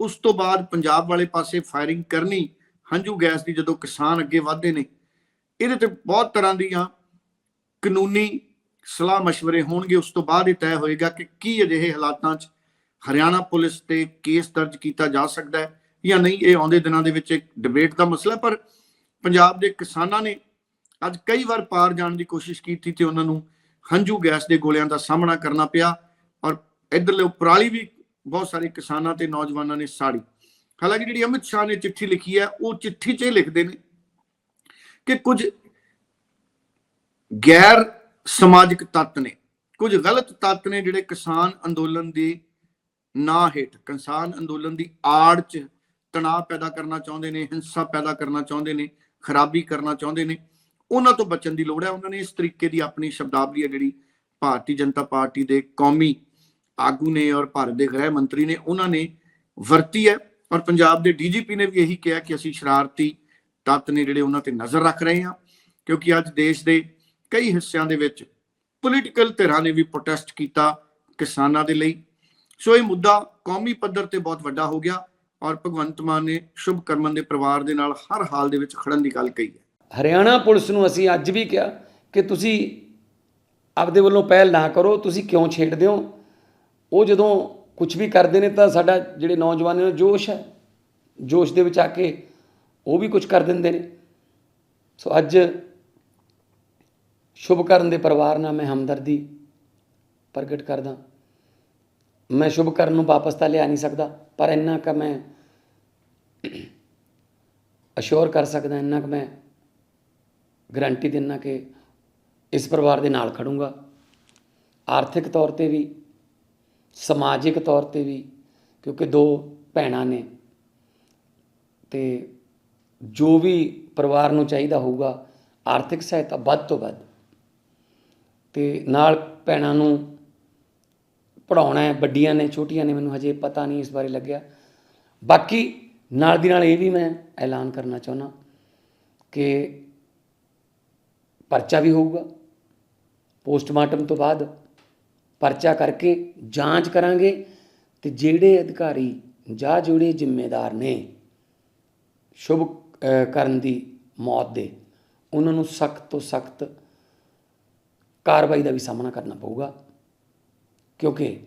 S1: ਉਸ ਤੋਂ ਬਾਅਦ ਪੰਜਾਬ ਵਾਲੇ ਪਾਸੇ ਫਾਇਰਿੰਗ ਕਰਨੀ, ਹੰਝੂ ਗੈਸ ਦੀ ਜਦੋਂ ਕਿਸਾਨ ਅੱਗੇ ਵਧਦੇ ਨੇ, ਇਹਦੇ ਤੇ ਬਹੁਤ ਤਰ੍ਹਾਂ ਦੀਆਂ ਕਾਨੂੰਨੀ ਸਲਾਹ ਮਸ਼ਵਰੇ ਹੋਣਗੇ, ਉਸ ਤੋਂ ਬਾਅਦ ਇਹ ਤੈਅ ਹੋਏਗਾ ਕਿ ਕੀ ਅਜਿਹੇ ਹਾਲਾਤਾਂ 'ਚ ਹਰਿਆਣਾ ਪੁਲਿਸ ਤੇ ਕੇਸ ਦਰਜ ਕੀਤਾ ਜਾ ਸਕਦਾ ਹੈ ਜਾਂ ਨਹੀਂ, ਇਹ ਆਉਂਦੇ ਦਿਨਾਂ ਦੇ ਵਿੱਚ ਇੱਕ ਡਿਬੇਟ ਦਾ ਮਸਲਾ ਪਰ ਪੰਜਾਬ ਦੇ ਕਿਸਾਨਾਂ ਨੇ ਅੱਜ ਕਈ ਵਾਰ ਪਾਰ ਜਾਣ ਦੀ ਕੋਸ਼ਿਸ਼ ਕੀਤੀ ਤੇ ਉਹਨਾਂ ਨੂੰ ਹੰਝੂ ਗੈਸ ਦੇ ਗੋਲਿਆਂ ਦਾ ਸਾਹਮਣਾ ਕਰਨਾ ਪਿਆ ਔਰ ਇਧਰਲੇ ਉਪਰਾਲੀ ਵੀ ਬਹੁਤ ਸਾਰੇ ਕਿਸਾਨਾਂ ਤੇ ਨੌਜਵਾਨਾਂ ਨੇ ਸਾੜੀ। ਹਾਲਾਂਕਿ ਜਿਹੜੀ ਅਮਿਤ ਸ਼ਾਹ ਨੇ ਚਿੱਠੀ ਲਿਖੀ ਹੈ, ਉਹ ਚਿੱਠੀ 'ਚ ਇਹ ਲਿਖਦੇ ਨੇ ਕਿ ਕੁਝ ਗੈਰ ਸਮਾਜਿਕ ਤੱਤ ਨੇ। ਕੁਝ ਗਲਤ ਤੱਤ ਨੇ ਜਿਹੜੇ ਕਿਸਾਨ ਅੰਦੋਲਨ ਦੀ ਨਾ ਹੇਠ, ਕਿਸਾਨ ਅੰਦੋਲਨ ਦੀ ਆੜ 'ਚ ਤਣਾਅ ਪੈਦਾ ਕਰਨਾ ਚਾਹੁੰਦੇ ਨੇ, ਹਿੰਸਾ ਪੈਦਾ ਕਰਨਾ ਚਾਹੁੰਦੇ ਨੇ, ਖਰਾਬੀ ਕਰਨਾ ਚਾਹੁੰਦੇ ਨੇ, ਉਹਨਾਂ ਤੋਂ ਬਚਣ ਦੀ ਲੋੜ ਹੈ। ਉਹਨਾਂ ਨੇ ਇਸ ਤਰੀਕੇ ਦੀ ਆਪਣੀ ਸ਼ਬਦਾਵਲੀ ਹੈ ਜਿਹੜੀ ਭਾਰਤੀ ਜਨਤਾ ਪਾਰਟੀ ਦੇ ਕੌਮੀ ਆਗੂ ਨੇ ਔਰ ਭਾਰਤ ਦੇ ਗ੍ਰਹਿ ਮੰਤਰੀ ਨੇ, ਉਹਨਾਂ ਨੇ ਵਰਤੀ ਹੈ। ਔਰ ਪੰਜਾਬ ਦੇ ਡੀਜੀਪੀ ਨੇ ਵੀ ਇਹੀ ਕਿਹਾ ਕਿ ਅਸੀਂ ਸ਼ਰਾਰਤੀ ਤੱਤ ਨੇ ਜਿਹੜੇ ਉਹਨਾਂ ਤੇ ਨਜ਼ਰ ਰੱਖ ਰਹੇ ਹਾਂ, ਕਿਉਂਕਿ ਅੱਜ ਦੇਸ਼ ਦੇ ਕਈ ਹਿੱਸਿਆਂ ਦੇ ਵਿੱਚ ਪੋਲੀਟੀਕਲ ਧਿਰਾਂ ਨੇ ਵੀ ਪ੍ਰੋਟੈਸਟ ਕੀਤਾ ਕਿਸਾਨਾਂ ਦੇ ਲਈ। ਸੋ ਇਹ ਮੁੱਦਾ ਕੌਮੀ ਪੱਧਰ ਤੇ ਬਹੁਤ ਵੱਡਾ ਹੋ ਗਿਆ ਔਰ ਭਗਵੰਤ ਮਾਨ ਨੇ ਸ਼ੁਭ ਕਰਮਨ ਦੇ ਪਰਿਵਾਰ ਦੇ ਨਾਲ ਹਰ ਹਾਲ ਦੇ ਵਿੱਚ ਖੜਨ ਦੀ ਗੱਲ ਕਹੀ ਹੈ।
S2: ਹਰਿਆਣਾ ਪੁਲਿਸ ਨੂੰ ਅਸੀਂ ਅੱਜ ਵੀ ਕਿਹਾ ਕਿ ਤੁਸੀਂ ਆਪਦੇ ਵੱਲੋਂ ਪਹਿਲ ਨਾ ਕਰੋ, ਤੁਸੀਂ ਕਿਉਂ ਛੇੜਦੇ ਹੋ? ਉਹ ਜਦੋਂ ਕੁਝ ਵੀ ਕਰਦੇ ਨੇ ਤਾਂ ਸਾਡਾ ਜਿਹੜੇ ਨੌਜਵਾਨ ਨੇ ਜੋਸ਼ ਹੈ, ਜੋਸ਼ ਦੇ ਵਿੱਚ ਆ ਕੇ ਉਹ ਵੀ ਕੁਝ ਕਰ ਦਿੰਦੇ ਨੇ। ਸੋ ਅੱਜ ਸ਼ੁਭਕਰਨ ਦੇ ਪਰਿਵਾਰ ਨਾਲ ਮੈਂ ਹਮਦਰਦੀ ਪ੍ਰਗਟ ਕਰਦਾ। ਮੈਂ ਸ਼ੁਭਕਰਨ ਨੂੰ ਵਾਪਸ ਤਾਂ ਲਿਆ ਨਹੀਂ ਸਕਦਾ, ਪਰ ਇੰਨਾ ਕੁ ਮੈਂ ਅਸ਼ੋਰ ਕਰ ਸਕਦਾ, ਇੰਨਾ ਕੁ ਮੈਂ ਗਰੰਟੀ ਦਿੰਨਾ ਕਿ ਇਸ ਪਰਿਵਾਰ ਦੇ ਨਾਲ ਖੜੂੰਗਾ। ਆਰਥਿਕ ਤੌਰ ਤੇ ਵੀ, ਸਮਾਜਿਕ ਤੌਰ ਤੇ ਵੀ, ਕਿਉਂਕਿ ਦੋ ਭੈਣਾਂ ਨੇ। ਤੇ ਜੋ ਵੀ ਪਰਿਵਾਰ ਨੂੰ ਚਾਹੀਦਾ ਹੋਊਗਾ, ਆਰਥਿਕ ਸਹਾਇਤਾ ਵੱਧ ਤੋਂ ਵੱਧ ਅਤੇ ਨਾਲ ਭੈਣਾਂ ਨੂੰ ਪੜ੍ਹਾਉਣਾ ਵੱਡੀਆਂ ਨੇ, ਛੋਟੀਆਂ ਨੇ, ਮੈਨੂੰ ਹਜੇ ਪਤਾ ਨਹੀਂ ਇਸ ਬਾਰੇ ਲੱਗਿਆ। ਬਾਕੀ ਨਾਲ ਦੀ ਨਾਲ ਇਹ ਵੀ ਮੈਂ ਐਲਾਨ ਕਰਨਾ ਚਾਹੁੰਦਾ ਕਿ ਪਰਚਾ ਵੀ ਹੋਊਗਾ। ਪੋਸਟਮਾਰਟਮ ਤੋਂ ਬਾਅਦ ਪਰਚਾ ਕਰਕੇ ਜਾਂਚ ਕਰਾਂਗੇ ਤੇ ਜਿਹੜੇ ਅਧਿਕਾਰੀ ਜਾਂ ਜਿਹੜੇ ਜ਼ਿੰਮੇਦਾਰ ਨੇ ਸ਼ੁਭ ਕਰਨ ਦੀ ਮੌਤ ਦੇ, ਉਹਨਾਂ ਨੂੰ ਸਖਤ ਤੋਂ ਸਖਤ ਕਾਰਵਾਈ ਦਾ ਵੀ ਸਾਹਮਣਾ ਕਰਨਾ ਪਊਗਾ। ਕਿਉਂਕਿ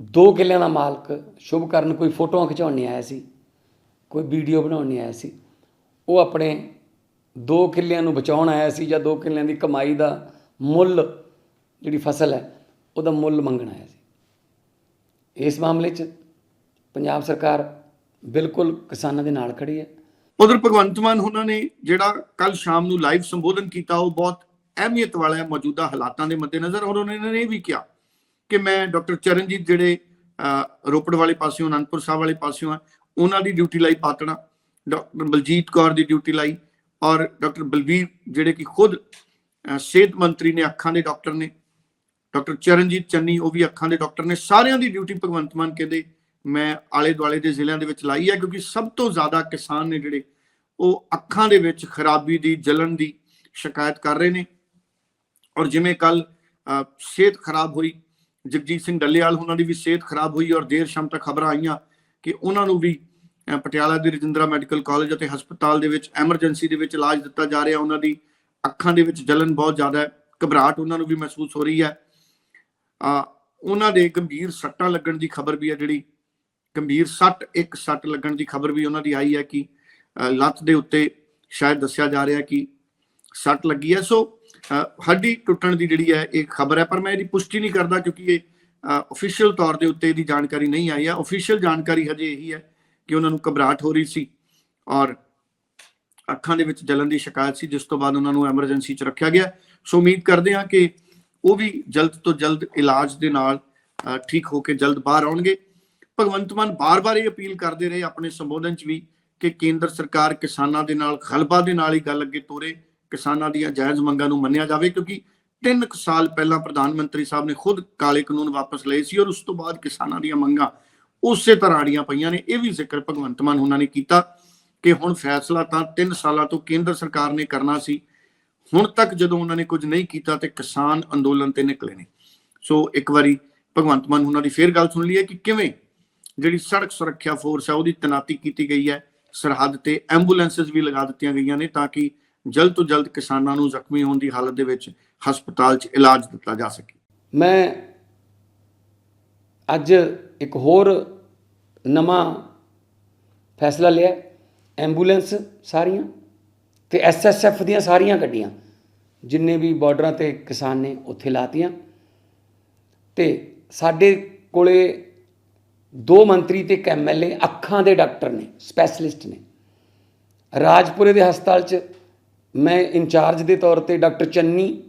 S2: ਦੋ ਕਿੱਲਿਆਂ ਦਾ ਮਾਲਕ ਸ਼ੁਭ ਕਰਨ ਕੋਈ ਫੋਟੋਆਂ ਖਿਚਾਉਣ ਨਹੀਂ ਆਇਆ ਸੀ, ਕੋਈ ਵੀਡੀਓ ਬਣਾਉਣ ਨਹੀਂ ਆਇਆ ਸੀ। ਉਹ ਆਪਣੇ ਦੋ ਕਿੱਲਿਆਂ ਨੂੰ ਬਚਾਉਣ ਆਇਆ ਸੀ ਜਾਂ ਦੋ ਕਿੱਲਿਆਂ ਦੀ ਕਮਾਈ ਦਾ ਮੁੱਲ ਜਿਹੜੀ ਫਸਲ ਹੈ, ਉਹਦਾ ਮੁੱਲ ਮੰਗਣ ਆਇਆ ਸੀ। ਇਸ ਮਾਮਲੇ 'ਚ ਪੰਜਾਬ ਸਰਕਾਰ ਬਿਲਕੁਲ ਕਿਸਾਨਾਂ ਦੇ ਨਾਲ ਖੜੀ ਹੈ।
S1: ਉਧਰ ਭਗਵੰਤ ਮਾਨ ਉਹਨਾਂ ਨੇ ਜਿਹੜਾ ਕੱਲ ਸ਼ਾਮ ਨੂੰ ਲਾਈਵ ਸੰਬੋਧਨ ਕੀਤਾ, ਉਹ ਬਹੁਤ ਅਹਿਮੀਅਤ ਵਾਲਾ ਹੈ ਮੌਜੂਦਾ ਹਾਲਾਤਾਂ ਦੇ ਮੱਦੇਨਜ਼ਰ ਔਰ ਉਹਨਾਂ ਨੇ ਇਹ ਵੀ ਕਿਹਾ ਕਿ ਮੈਂ ਡਾਕਟਰ ਚਰਨਜੀਤ ਜਿਹੜੇ ਰੋਪੜ ਵਾਲੇ ਪਾਸਿਓਂ, ਅਨੰਦਪੁਰ ਸਾਹਿਬ ਵਾਲੇ ਪਾਸਿਓਂ ਆ, ਉਹਨਾਂ ਦੀ ਡਿਊਟੀ ਲਾਈ ਪਾਤਣਾ, ਡਾਕਟਰ ਬਲਜੀਤ ਕੌਰ ਦੀ ਡਿਊਟੀ ਲਾਈ ਔਰ ਡਾਕਟਰ ਬਲਬੀਰ ਜਿਹੜੇ ਕਿ ਖੁਦ ਸਿਹਤ ਮੰਤਰੀ ਨੇ ਅੱਖਾਂ ਦੇ ਡਾਕਟਰ ਨੇ, ਡਾਕਟਰ ਚਰਨਜੀਤ ਚੰਨੀ, ਉਹ ਵੀ ਅੱਖਾਂ ਦੇ ਡਾਕਟਰ ਨੇ, ਸਾਰਿਆਂ ਦੀ ਡਿਊਟੀ ਭਗਵੰਤ ਮਾਨ ਕਹਿੰਦੇ ਮੈਂ ਆਲੇ ਦੁਆਲੇ ਦੇ ਜ਼ਿਲ੍ਹਿਆਂ ਦੇ ਵਿੱਚ ਲਾਈ ਹੈ ਕਿਉਂਕਿ ਸਭ ਤੋਂ ਜ਼ਿਆਦਾ ਕਿਸਾਨ ਨੇ ਜਿਹੜੇ ਉਹ ਅੱਖਾਂ ਦੇ ਵਿੱਚ ਖਰਾਬੀ ਦੀ ਜਲਨ ਦੀ ਸ਼ਿਕਾਇਤ ਕਰ ਰਹੇ ਨੇ। ਔਰ ਜਿਵੇਂ ਕੱਲ ਸਿਹਤ ਖਰਾਬ ਹੋਈ, ਜਗਜੀਤ ਸਿੰਘ ਡੱਲੇਵਾਲ ਉਹਨਾਂ ਦੀ ਵੀ ਸਿਹਤ ਖਰਾਬ ਹੋਈ ਔਰ ਦੇਰ ਸ਼ਾਮ ਤੱਕ ਖਬਰਾਂ ਆਈਆਂ ਕਿ ਉਹਨਾਂ ਨੂੰ ਵੀ ਪਟਿਆਲਾ ਦੇ ਰਜਿੰਦਰਾ ਮੈਡੀਕਲ ਕਾਲਜ ਅਤੇ ਹਸਪਤਾਲ ਦੇ ਵਿੱਚ ਐਮਰਜੈਂਸੀ ਦੇ ਵਿੱਚ ਇਲਾਜ ਦਿੱਤਾ ਜਾ ਰਿਹਾ, ਉਹਨਾਂ ਦੀ ਅੱਖਾਂ ਦੇ ਵਿੱਚ ਜਲਨ ਬਹੁਤ ਜ਼ਿਆਦਾ ਹੈ, ਘਬਰਾਹਟ ਉਹਨਾਂ ਨੂੰ ਵੀ ਮਹਿਸੂਸ ਹੋ ਰਹੀ ਹੈ। ਆ ਉਹਨਾਂ ਦੇ ਗੰਭੀਰ ਸੱਟਾਂ ਲੱਗਣ ਦੀ ਖਬਰ ਵੀ ਹੈ ਜਿਹੜੀ, ਗੰਭੀਰ ਸੱਟ, ਇੱਕ ਸੱਟ ਲੱਗਣ ਦੀ ਖਬਰ ਵੀ ਉਹਨਾਂ ਦੀ ਆਈ ਹੈ ਕਿ ਲੱਤ ਦੇ ਉੱਤੇ ਸ਼ਾਇਦ ਦੱਸਿਆ ਜਾ ਰਿਹਾ ਕਿ ਸੱਟ ਲੱਗੀ ਹੈ। ਸੋ ਹੱਡੀ ਟੁੱਟਣ ਦੀ ਜਿਹੜੀ ਹੈ, ਇਹ ਖਬਰ ਹੈ, ਪਰ ਮੈਂ ਇਹਦੀ ਪੁਸ਼ਟੀ ਨਹੀਂ ਕਰਦਾ ਕਿਉਂਕਿ ਇਹ ਅਫੀਸ਼ੀਅਲ ਤੌਰ ਦੇ ਉੱਤੇ ਇਹਦੀ ਜਾਣਕਾਰੀ ਨਹੀਂ ਆਈ ਹੈ। ਅਫੀਸ਼ੀਅਲ ਜਾਣਕਾਰੀ ਹਜੇ ਇਹੀ ਹੈ ਕਿ ਉਹਨਾਂ ਨੂੰ ਘਬਰਾਹਟ ਹੋ ਰਹੀ ਸੀ ਔਰ ਅੱਖਾਂ ਦੇ ਵਿੱਚ ਜਲਨ ਦੀ ਸ਼ਿਕਾਇਤ ਸੀ, ਜਿਸ ਤੋਂ ਬਾਅਦ ਉਹਨਾਂ ਨੂੰ ਐਮਰਜੈਂਸੀ 'ਚ ਰੱਖਿਆ ਗਿਆ। ਸੋ ਉਮੀਦ ਕਰਦੇ ਹਾਂ ਕਿ ਉਹ ਵੀ ਜਲਦ ਤੋਂ ਜਲਦ ਇਲਾਜ ਦੇ ਨਾਲ ਠੀਕ ਹੋ ਕੇ ਜਲਦ ਬਾਹਰ ਆਉਣਗੇ। ਭਗਵੰਤ ਮਾਨ ਬਾਰ-ਬਾਰ ਇਹ ਅਪੀਲ ਕਰਦੇ ਰਹੇ, ਆਪਣੇ ਸੰਬੋਧਨ 'ਚ ਵੀ ਕਿ ਕੇਂਦਰ ਸਰਕਾਰ ਕਿਸਾਨਾਂ ਦੇ ਨਾਲ, ਖਲਬਾ ਦੇ ਨਾਲ ਹੀ ਗੱਲ ਅੱਗੇ ਤੋਰੇ। ਕਿਸਾਨਾਂ ਦੀਆਂ ਜਾਇਜ਼ ਮੰਗਾਂ ਨੂੰ ਮੰਨਿਆ ਜਾਵੇ ਕਿਉਂਕਿ ਤਿੰਨ ਕੁ ਸਾਲ ਪਹਿਲਾਂ ਪ੍ਰਧਾਨ ਮੰਤਰੀ ਸਾਹਿਬ ਨੇ ਖੁਦ ਕਾਲੇ ਕਾਨੂੰਨ ਵਾਪਸ ਲਏ ਸੀ ਔਰ ਉਸ ਤੋਂ ਬਾਅਦ ਕਿਸਾਨਾਂ ਦੀਆਂ ਮੰਗਾਂ ਉਸੇ ਤਰ੍ਹਾਂ ਆੜੀਆਂ ਪਈਆਂ ਨੇ। ਇਹ ਵੀ ਜ਼ਿਕਰ ਭਗਵੰਤ ਮਾਨ ਉਹਨਾਂ ਨੇ ਕੀਤਾ ਕਿ ਹੁਣ ਫੈਸਲਾ ਤਾਂ 3 ਸਾਲਾਂ ਤੋਂ ਕੇਂਦਰ ਸਰਕਾਰ ਨੇ ਕਰਨਾ ਸੀ। ਹੁਣ ਤੱਕ ਜਦੋਂ ਉਹਨਾਂ ਨੇ ਕੁਝ ਨਹੀਂ ਕੀਤਾ ਤੇ ਕਿਸਾਨ ਅੰਦੋਲਨ ਤੇ ਨਿਕਲੇ ਨੇ। ਸੋ ਇੱਕ ਵਾਰੀ ਭਗਵੰਤ ਮਾਨ ਉਹਨਾਂ ਦੀ ਫੇਰ ਗੱਲ ਸੁਣ ਲਈਏ ਕਿ ਕਿਵੇਂ ਜਿਹੜੀ ਸੜਕ ਸੁਰੱਖਿਆ ਫੋਰਸ ਹੈ ਉਹਦੀ ਤੈਨਾਤੀ ਕੀਤੀ ਗਈ ਹੈ। ਸਰਹੱਦ ਤੇ ਐਂਬੂਲੈਂਸਸ ਵੀ ਲਗਾ ਦਿੱਤੀਆਂ ਗਈਆਂ ਨੇ ਤਾਂ ਕਿ ਜਲਦ ਤੋਂ ਜਲਦ ਕਿਸਾਨਾਂ ਨੂੰ ਜ਼ਖਮੀ ਹੋਣ ਦੀ ਹਾਲਤ ਦੇ ਵਿੱਚ ਹਸਪਤਾਲ 'ਚ ਇਲਾਜ ਦਿੱਤਾ ਜਾ ਸਕੇ।
S2: ਮੈਂ ਅੱਜ ਇੱਕ ਹੋਰ ਨਵਾਂ ਫੈਸਲਾ ਲਿਆ। ਐਂਬੂਲੈਂਸ ਸਾਰੀਆਂ ਤੇ ਐਸਐਸਐਫ ਦੀਆਂ ਸਾਰੀਆਂ ਗੱਡੀਆਂ, ਜਿੰਨੇ ਵੀ ਬਾਰਡਰਾਂ ਤੇ ਕਿਸਾਨ ਨੇ ਉੱਥੇ ਲਾਤੀਆਂ। ਤੇ ਸਾਡੇ ਕੋਲੇ ਦੋ ਮੰਤਰੀ ਤੇ ਇੱਕ ਐਮਐਲਏ ਅੱਖਾਂ ਦੇ ਡਾਕਟਰ ਨੇ, ਸਪੈਸ਼ਲਿਸਟ ਨੇ। ਰਾਜਪੁਰੇ ਦੇ ਹਸਪਤਾਲ 'ਚ ਮੈਂ ਇੰਚਾਰਜ ਦੇ ਤੌਰ ਤੇ ਡਾਕਟਰ ਚੰਨੀ,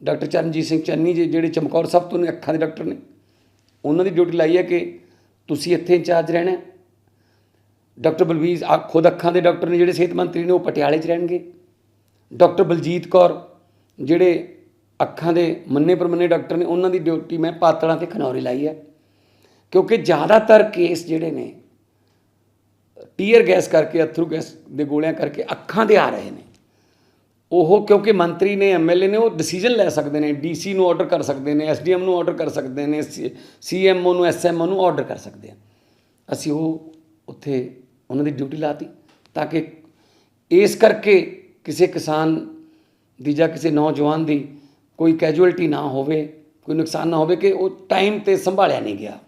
S2: ਡਾਕਟਰ ਚਰਨਜੀਤ ਸਿੰਘ ਚੰਨੀ ਜੀ, ਜਿਹੜੇ ਚਮਕੌਰ ਸਾਹਿਬ ਤੋਂ ਨੇ ਅੱਖਾਂ ਦੇ ਡਾਕਟਰ ਨੇ, ਉਹਨਾਂ ਦੀ ਡਿਊਟੀ ਲਾਈ ਹੈ ਕਿ ਤੁਸੀਂ ਇੱਥੇ ਇੰਚਾਰਜ ਰਹਿਣਾ ਡਾਕਟਰ ਬਲਵੀਰ ਖੁਦ ਅੱਖਾਂ ਦੇ ਡਾਕਟਰ ਨੇ ਜਿਹੜੇ ਸਿਹਤ ਮੰਤਰੀ ਨੇ, ਉਹ ਪਟਿਆਲੇ 'ਚ ਰਹਿਣਗੇ। ਡਾਕਟਰ ਬਲਜੀਤ ਕੌਰ, ਜਿਹੜੇ ਅੱਖਾਂ ਦੇ ਮੰਨੇ ਪਰਮੰਨੇ ਡਾਕਟਰ ਨੇ, ਉਹਨਾਂ ਦੀ ਡਿਊਟੀ ਮੈਂ ਪਾਤੜਾਂ ਤੇ ਖਨੌਰੀ ਲਾਈ ਹੈ। ਕਿਉਂਕਿ ਜ਼ਿਆਦਾਤਰ ਕੇਸ ਜਿਹੜੇ ਨੇ, ਟੀਅਰ ਗੈਸ ਕਰਕੇ, ਅਥਰੂ ਗੈਸ ਦੇ ਗੋਲਿਆਂ ਕਰਕੇ ਅੱਖਾਂ ਦੇ ਆ ਰਹੇ ਨੇ। ਉਹ ਕਿਉਂਕਿ ਮੰਤਰੀ ਨੇ ਐਮਐਲਏ ਨੇ ਉਹ ਡਿਸੀਜਨ ਲੈ ਸਕਦੇ ਨੇ, ਡੀਸੀ ਨੂੰ ਆਰਡਰ ਕਰ ਸਕਦੇ ਨੇ ਐਸਡੀਐਮ ਨੂੰ ਆਰਡਰ ਕਰ ਸਕਦੇ ਨੇ ਸੀਐਮਓ ਨੂੰ ਐਸਐਮਓ ਨੂੰ ਆਰਡਰ ਕਰ ਸਕਦੇ ਆ ਅਸੀਂ ਉਹ ਉੱਥੇ ਉਹਨਾਂ ਦੀ ਡਿਊਟੀ ਲਾਤੀ ਤਾਂ ਕਿ ਇਸ ਕਰਕੇ ਕਿਸੇ ਕਿਸਾਨ ਦੀ ਜਾਂ ਕਿਸੇ ਨੌਜਵਾਨ ਦੀ ਕੋਈ ਕੈਜੂਅਲਟੀ ਨਾ ਹੋਵੇ, ਕੋਈ ਨੁਕਸਾਨ ਨਾ ਹੋਵੇ ਕਿ ਉਹ ਟਾਈਮ ਤੇ ਸੰਭਾਲਿਆ ਨਹੀਂ ਗਿਆ।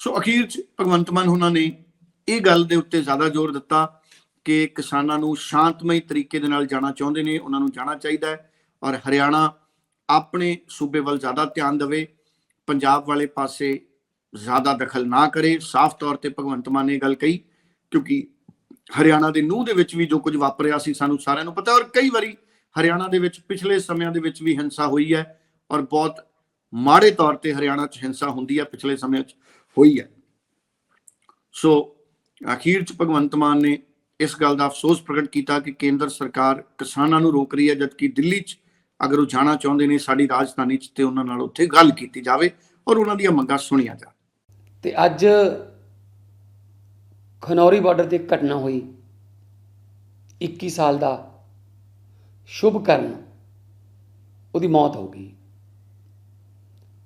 S1: ਸੋ ਅਖੀਰ 'ਚ ਭਗਵੰਤ ਮਾਨ ਉਹਨਾਂ ਨੇ ਇਹ ਗੱਲ ਦੇ ਉੱਤੇ ਜ਼ਿਆਦਾ ਜ਼ੋਰ ਦਿੱਤਾ ਕਿ ਕਿਸਾਨਾਂ ਨੂੰ ਸ਼ਾਂਤਮਈ ਤਰੀਕੇ ਦੇ ਨਾਲ ਜਾਣਾ ਚਾਹੁੰਦੇ ਨੇ, ਉਹਨਾਂ ਨੂੰ ਜਾਣਾ ਚਾਹੀਦਾ ਹੈ ਔਰ ਹਰਿਆਣਾ ਆਪਣੇ ਸੂਬੇ ਵੱਲ ਜ਼ਿਆਦਾ ਧਿਆਨ ਦੇਵੇ, ਪੰਜਾਬ ਵਾਲੇ ਪਾਸੇ ਜ਼ਿਆਦਾ ਦਖਲ ਨਾ ਕਰੇ। ਸਾਫ਼ ਤੌਰ ਤੇ ਭਗਵੰਤ ਮਾਨ ਨੇ ਇਹ ਗੱਲ ਕਹੀ, ਕਿਉਂਕਿ ਹਰਿਆਣਾ ਦੇ ਨੂੰਹ ਦੇ ਵਿੱਚ ਵੀ ਜੋ ਕੁਝ ਵਾਪਰਿਆ ਸੀ, ਸਾਨੂੰ ਸਾਰਿਆਂ ਨੂੰ ਪਤਾ ਔਰ ਕਈ ਵਾਰੀ ਹਰਿਆਣਾ ਦੇ ਵਿੱਚ ਪਿਛਲੇ ਸਮਿਆਂ ਦੇ ਵਿੱਚ ਵੀ ਹਿੰਸਾ ਹੋਈ ਹੈ ਔਰ ਬਹੁਤ ਮਾੜੇ ਤੌਰ ਤੇ ਹਰਿਆਣਾ 'ਚ ਹਿੰਸਾ ਹੁੰਦੀ ਹੈ, ਪਿਛਲੇ ਸਮਿਆਂ 'ਚ ਹੋਈ ਹੈ। ਸੋ ਅਖੀਰ 'ਚ ਭਗਵੰਤ ਮਾਨ ਨੇ ਇਸ ਗੱਲ ਦਾ ਅਫਸੋਸ ਪ੍ਰਗਟ ਕੀਤਾ ਕਿ ਕੇਂਦਰ ਸਰਕਾਰ ਕਿਸਾਨਾਂ ਨੂੰ ਰੋਕ ਰਹੀ ਹੈ, ਜਦਕਿ ਦਿੱਲੀ 'ਚ ਅਗਰ ਉਹ ਜਾਣਾ ਚਾਹੁੰਦੇ ਨੇ, ਸਾਡੀ ਰਾਜਧਾਨੀ 'ਚ ਤੇ ਉਹਨਾਂ ਨਾਲ ਉੱਥੇ ਗੱਲ ਕੀਤੀ ਜਾਵੇ ਔਰ ਉਹਨਾਂ ਦੀਆਂ ਮੰਗਾਂ ਸੁਣੀਆਂ ਜਾਣ।
S2: ਤੇ ਅੱਜ ਖਨੌਰੀ ਬਾਰਡਰ ਤੇ ਇੱਕ ਘਟਨਾ ਹੋਈ 21 ਸਾਲ ਦਾ ਸ਼ੁਭ ਸ਼ੁਭਕਰਨ ਉਹਦੀ ਮੌਤ ਹੋ ਗਈ।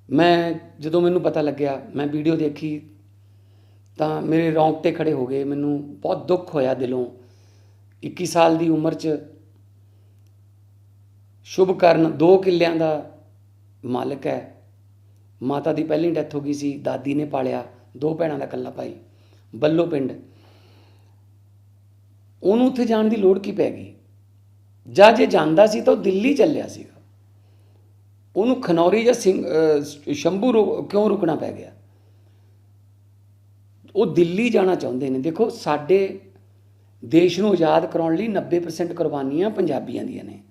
S2: ਮੈਂ ਜਦੋਂ ਮੈਨੂੰ ਪਤਾ ਲੱਗਿਆ, ਮੈਂ ਵੀਡੀਓ ਦੇਖੀ ਤਾਂ ਮੇਰੇ ਰੌਂਗਟੇ ਖੜੇ ਹੋ ਗਏ। ਮੈਨੂੰ ਬਹੁਤ ਦੁੱਖ ਹੋਇਆ ਦਿਲੋਂ। 21 ਸਾਲ ਦੀ ਉਮਰ 'ਚ ਸ਼ੁਭਕਰਨ ਦੋ ਕਿੱਲਿਆਂ ਦਾ ਮਾਲਕ ਹੈ। ਮਾਤਾ ਦੀ ਪਹਿਲੀ ਡੈਥ ਹੋ ਗਈ ਸੀ। ਦਾਦੀ ਨੇ ਪਾਲਿਆ। ਦੋ ਭੈਣਾਂ ਦਾ ਇਕੱਲਾ ਭਾਈ। ਬੱਲੋ ਪਿੰਡ। ਉਹਨੂੰ ਉੱਥੇ ਜਾਣ ਦੀ ਲੋੜ ਕੀ ਪੈ ਗਈ? ਜਾਂ ਜੇ ਜਾਂਦਾ ਸੀ ਤਾਂ ਉਹ ਦਿੱਲੀ ਚੱਲਿਆ ਸੀਗਾ। ਉਹਨੂੰ ਖਨੌਰੀ ਜਾਂ ਸਿੰਘ ਸ਼ੰਭੂ ਰੁ- ਕਿਉਂ ਰੁਕਣਾ ਪੈ ਗਿਆ? ਉਹ ਦਿੱਲੀ ਜਾਣਾ ਚਾਹੁੰਦੇ ਨੇ। ਦੇਖੋ, ਸਾਡੇ ਦੇਸ਼ ਨੂੰ ਆਜ਼ਾਦ ਕਰਾਉਣ ਲਈ 90% ਕੁਰਬਾਨੀਆਂ ਪੰਜਾਬੀਆਂ ਦੀਆਂ ਨੇ।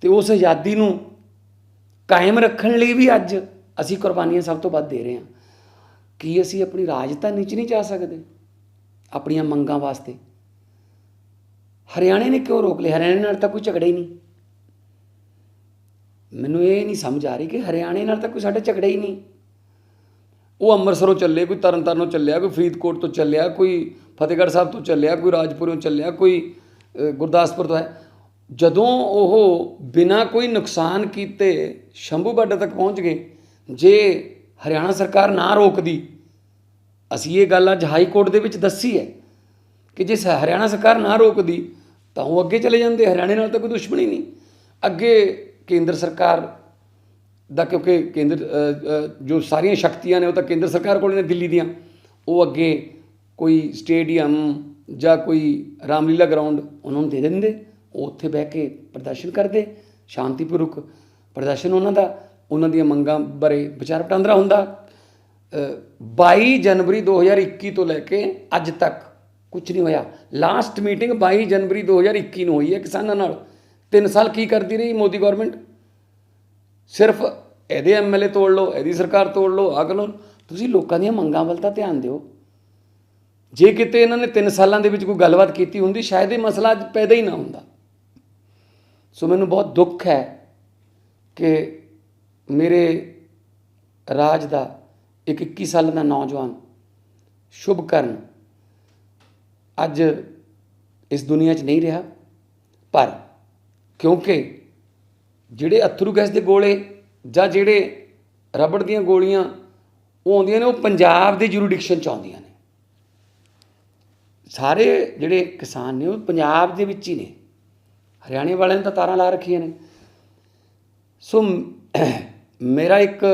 S2: ਤੇ ਉਸ ਆਜ਼ਾਦੀ ਨੂੰ ਕਾਇਮ ਰੱਖਣ ਲਈ ਵੀ ਅੱਜ ਅਸੀਂ ਕੁਰਬਾਨੀਆਂ ਸਭ ਤੋਂ ਵੱਧ ਦੇ ਰਹੇ ਹਾਂ। ਕੀ ਅਸੀਂ ਆਪਣੀ ਰਾਜਧਾਨੀ 'ਚ ਨਹੀਂ ਜਾ ਸਕਦੇ? ਆਪਣੀਆਂ ਮੰਗਾਂ ਵਾਸਤੇ। ਹਰਿਆਣੇ ਨੇ ਕਿਉਂ ਰੋਕ ਲਿਆ? ਹਰਿਆਣੇ ਨਾਲ ਤਾਂ ਕੋਈ ਝਗੜਾ ਹੀ ਨਹੀਂ। ਮੈਨੂੰ ਇਹ ਨਹੀਂ ਸਮਝ ਆ ਰਹੀ ਕਿ ਹਰਿਆਣੇ ਨਾਲ ਤਾਂ ਕੋਈ ਸਾਡਾ ਝਗੜਾ ਹੀ ਨਹੀਂ। ਉਹ ਅੰਮ੍ਰਿਤਸਰੋਂ ਚੱਲੇ, ਕੋਈ ਤਰਨਤਾਰਨੋਂ ਚੱਲਿਆ, ਕੋਈ ਫਰੀਦਕੋਟ ਤੋਂ ਚੱਲਿਆ, ਕੋਈ ਫਤਿਹਗੜ੍ਹ ਸਾਹਿਬ ਤੋਂ ਚੱਲਿਆ, ਕੋਈ ਰਾਜਪੁਰੋਂ ਚੱਲਿਆ, ਕੋਈ ਗੁਰਦਾਸਪੁਰ ਤੋਂ ਹੈ ਜਦੋਂ ਉਹ ਬਿਨਾਂ ਕੋਈ ਨੁਕਸਾਨ ਕੀਤੇ ਸ਼ੰਭੂ ਬਾਰਡਰ ਤੱਕ ਪਹੁੰਚ ਗਏ, ਜੇ ਹਰਿਆਣਾ ਸਰਕਾਰ ਨਾ ਰੋਕਦੀ, ਅਸੀਂ ਇਹ ਗੱਲ ਅੱਜ ਹਾਈ ਕੋਰਟ ਦੇ ਵਿੱਚ ਦੱਸੀ ਹੈ ਕਿ ਜੇ ਸ- ਹਰਿਆਣਾ ਸਰਕਾਰ ਨਾ ਰੋਕਦੀ, ਤਾਂ ਉਹ ਅੱਗੇ ਚਲੇ ਜਾਂਦੇ, ਹਰਿਆਣੇ ਨਾਲ ਤਾਂ ਕੋਈ ਦੁਸ਼ਮਣੀ ਨਹੀਂ। ਅੱਗੇ ਕੇਂਦਰ ਸਰਕਾਰ ਦਾ ਕਿਉਂਕਿ ਕੇਂਦਰ ਜੋ ਸਾਰੀਆਂ ਸ਼ਕਤੀਆਂ ਨੇ ਉਹ ਤਾਂ ਕੇਂਦਰ ਸਰਕਾਰ ਕੋਲ ਨੇ ਦਿੱਲੀ ਦੀਆਂ ਉਹ ਅੱਗੇ ਕੋਈ ਸਟੇਡੀਅਮ ਜਾਂ ਕੋਈ ਰਾਮਲੀਲਾ ਗਰਾਊਂਡ ਉਹਨਾਂ ਨੂੰ ਦੇ ਦਿੰਦੇ ਉਹ ਉੱਥੇ ਬਹਿ ਕੇ ਪ੍ਰਦਰਸ਼ਨ ਕਰਦੇ ਸ਼ਾਂਤੀਪੂਰਵਕ ਪ੍ਰਦਰਸ਼ਨ ਉਹਨਾਂ ਦਾ ਉਹਨਾਂ ਦੀਆਂ ਮੰਗਾਂ ਬਾਰੇ ਵਿਚਾਰ ਵਟਾਂਦਰਾ ਹੁੰਦਾ। ਅ, 22 ਜਨਵਰੀ 2021 ਤੋਂ ਲੈ ਕੇ ਅੱਜ ਤੱਕ ਕੁਝ ਨਹੀਂ ਹੋਇਆ। ਲਾਸਟ ਮੀਟਿੰਗ 22 ਜਨਵਰੀ 2021 ਨੂੰ ਹੋਈ ਹੈ ਕਿਸਾਨਾਂ ਨਾਲ। 3 ਸਾਲ ਕੀ ਕਰਦੀ ਰਹੀ ਮੋਦੀ ਗਵਰਨਮੈਂਟ ਸਿਰਫ ਇਹਦੇ ਐਮਐਲਏ ਤੋੜ ਲਓ, ਇਹਦੀ ਸਰਕਾਰ ਤੋੜ ਲਓ, ਆਹ ਕਰ ਲਓ। ਤੁਸੀਂ ਲੋਕਾਂ ਦੀਆਂ ਮੰਗਾਂ ਵੱਲ ਤਾਂ ਧਿਆਨ ਦਿਓ। ਜੇ ਕਿਤੇ ਇਹਨਾਂ ਨੇ 3 ਸਾਲਾਂ ਦੇ ਵਿੱਚ ਕੋਈ ਗੱਲਬਾਤ ਕੀਤੀ ਹੁੰਦੀ, ਸ਼ਾਇਦ ਇਹ ਮਸਲਾ ਅੱਜ ਪੈਦਾ ਹੀ ਨਾ ਹੁੰਦਾ। ਸੋ ਮੈਨੂੰ ਬਹੁਤ ਦੁੱਖ ਹੈ ਕਿ ਮੇਰੇ ਰਾਜ ਦਾ ਇੱਕ 21 ਸਾਲਾਂ ਦਾ ਨੌਜਵਾਨ ਸ਼ੁਭਕਰਨ ਅੱਜ ਇਸ ਦੁਨੀਆ 'ਚ ਨਹੀਂ ਰਿਹਾ, ਪਰ ਕਿਉਂਕਿ ਜਿਹੜੇ ਅਥਰੂ ਗੈਸ ਦੇ ਗੋਲੇ ਜਾਂ ਜਿਹੜੇ ਰਬੜ ਦੀਆਂ ਗੋਲੀਆਂ, ਉਹ ਆਉਂਦੀਆਂ ਨੇ, ਉਹ ਪੰਜਾਬ ਦੇ ਜੁਰੀਡਿਕਸ਼ਨ ਚ ਆਉਂਦੀਆਂ ਨੇ। ਸਾਰੇ ਜਿਹੜੇ ਕਿਸਾਨ ਨੇ, ਉਹ ਪੰਜਾਬ ਦੇ ਵਿੱਚ ਹੀ ਨੇ। ਹਰਿਆਣੇ ਵਾਲਿਆਂ ਨੇ ਤਾਂ ਤਾਰਾਂ ਲਾ ਰੱਖੀਆਂ ਨੇ। ਸੋ ਮੇਰਾ ਇੱਕ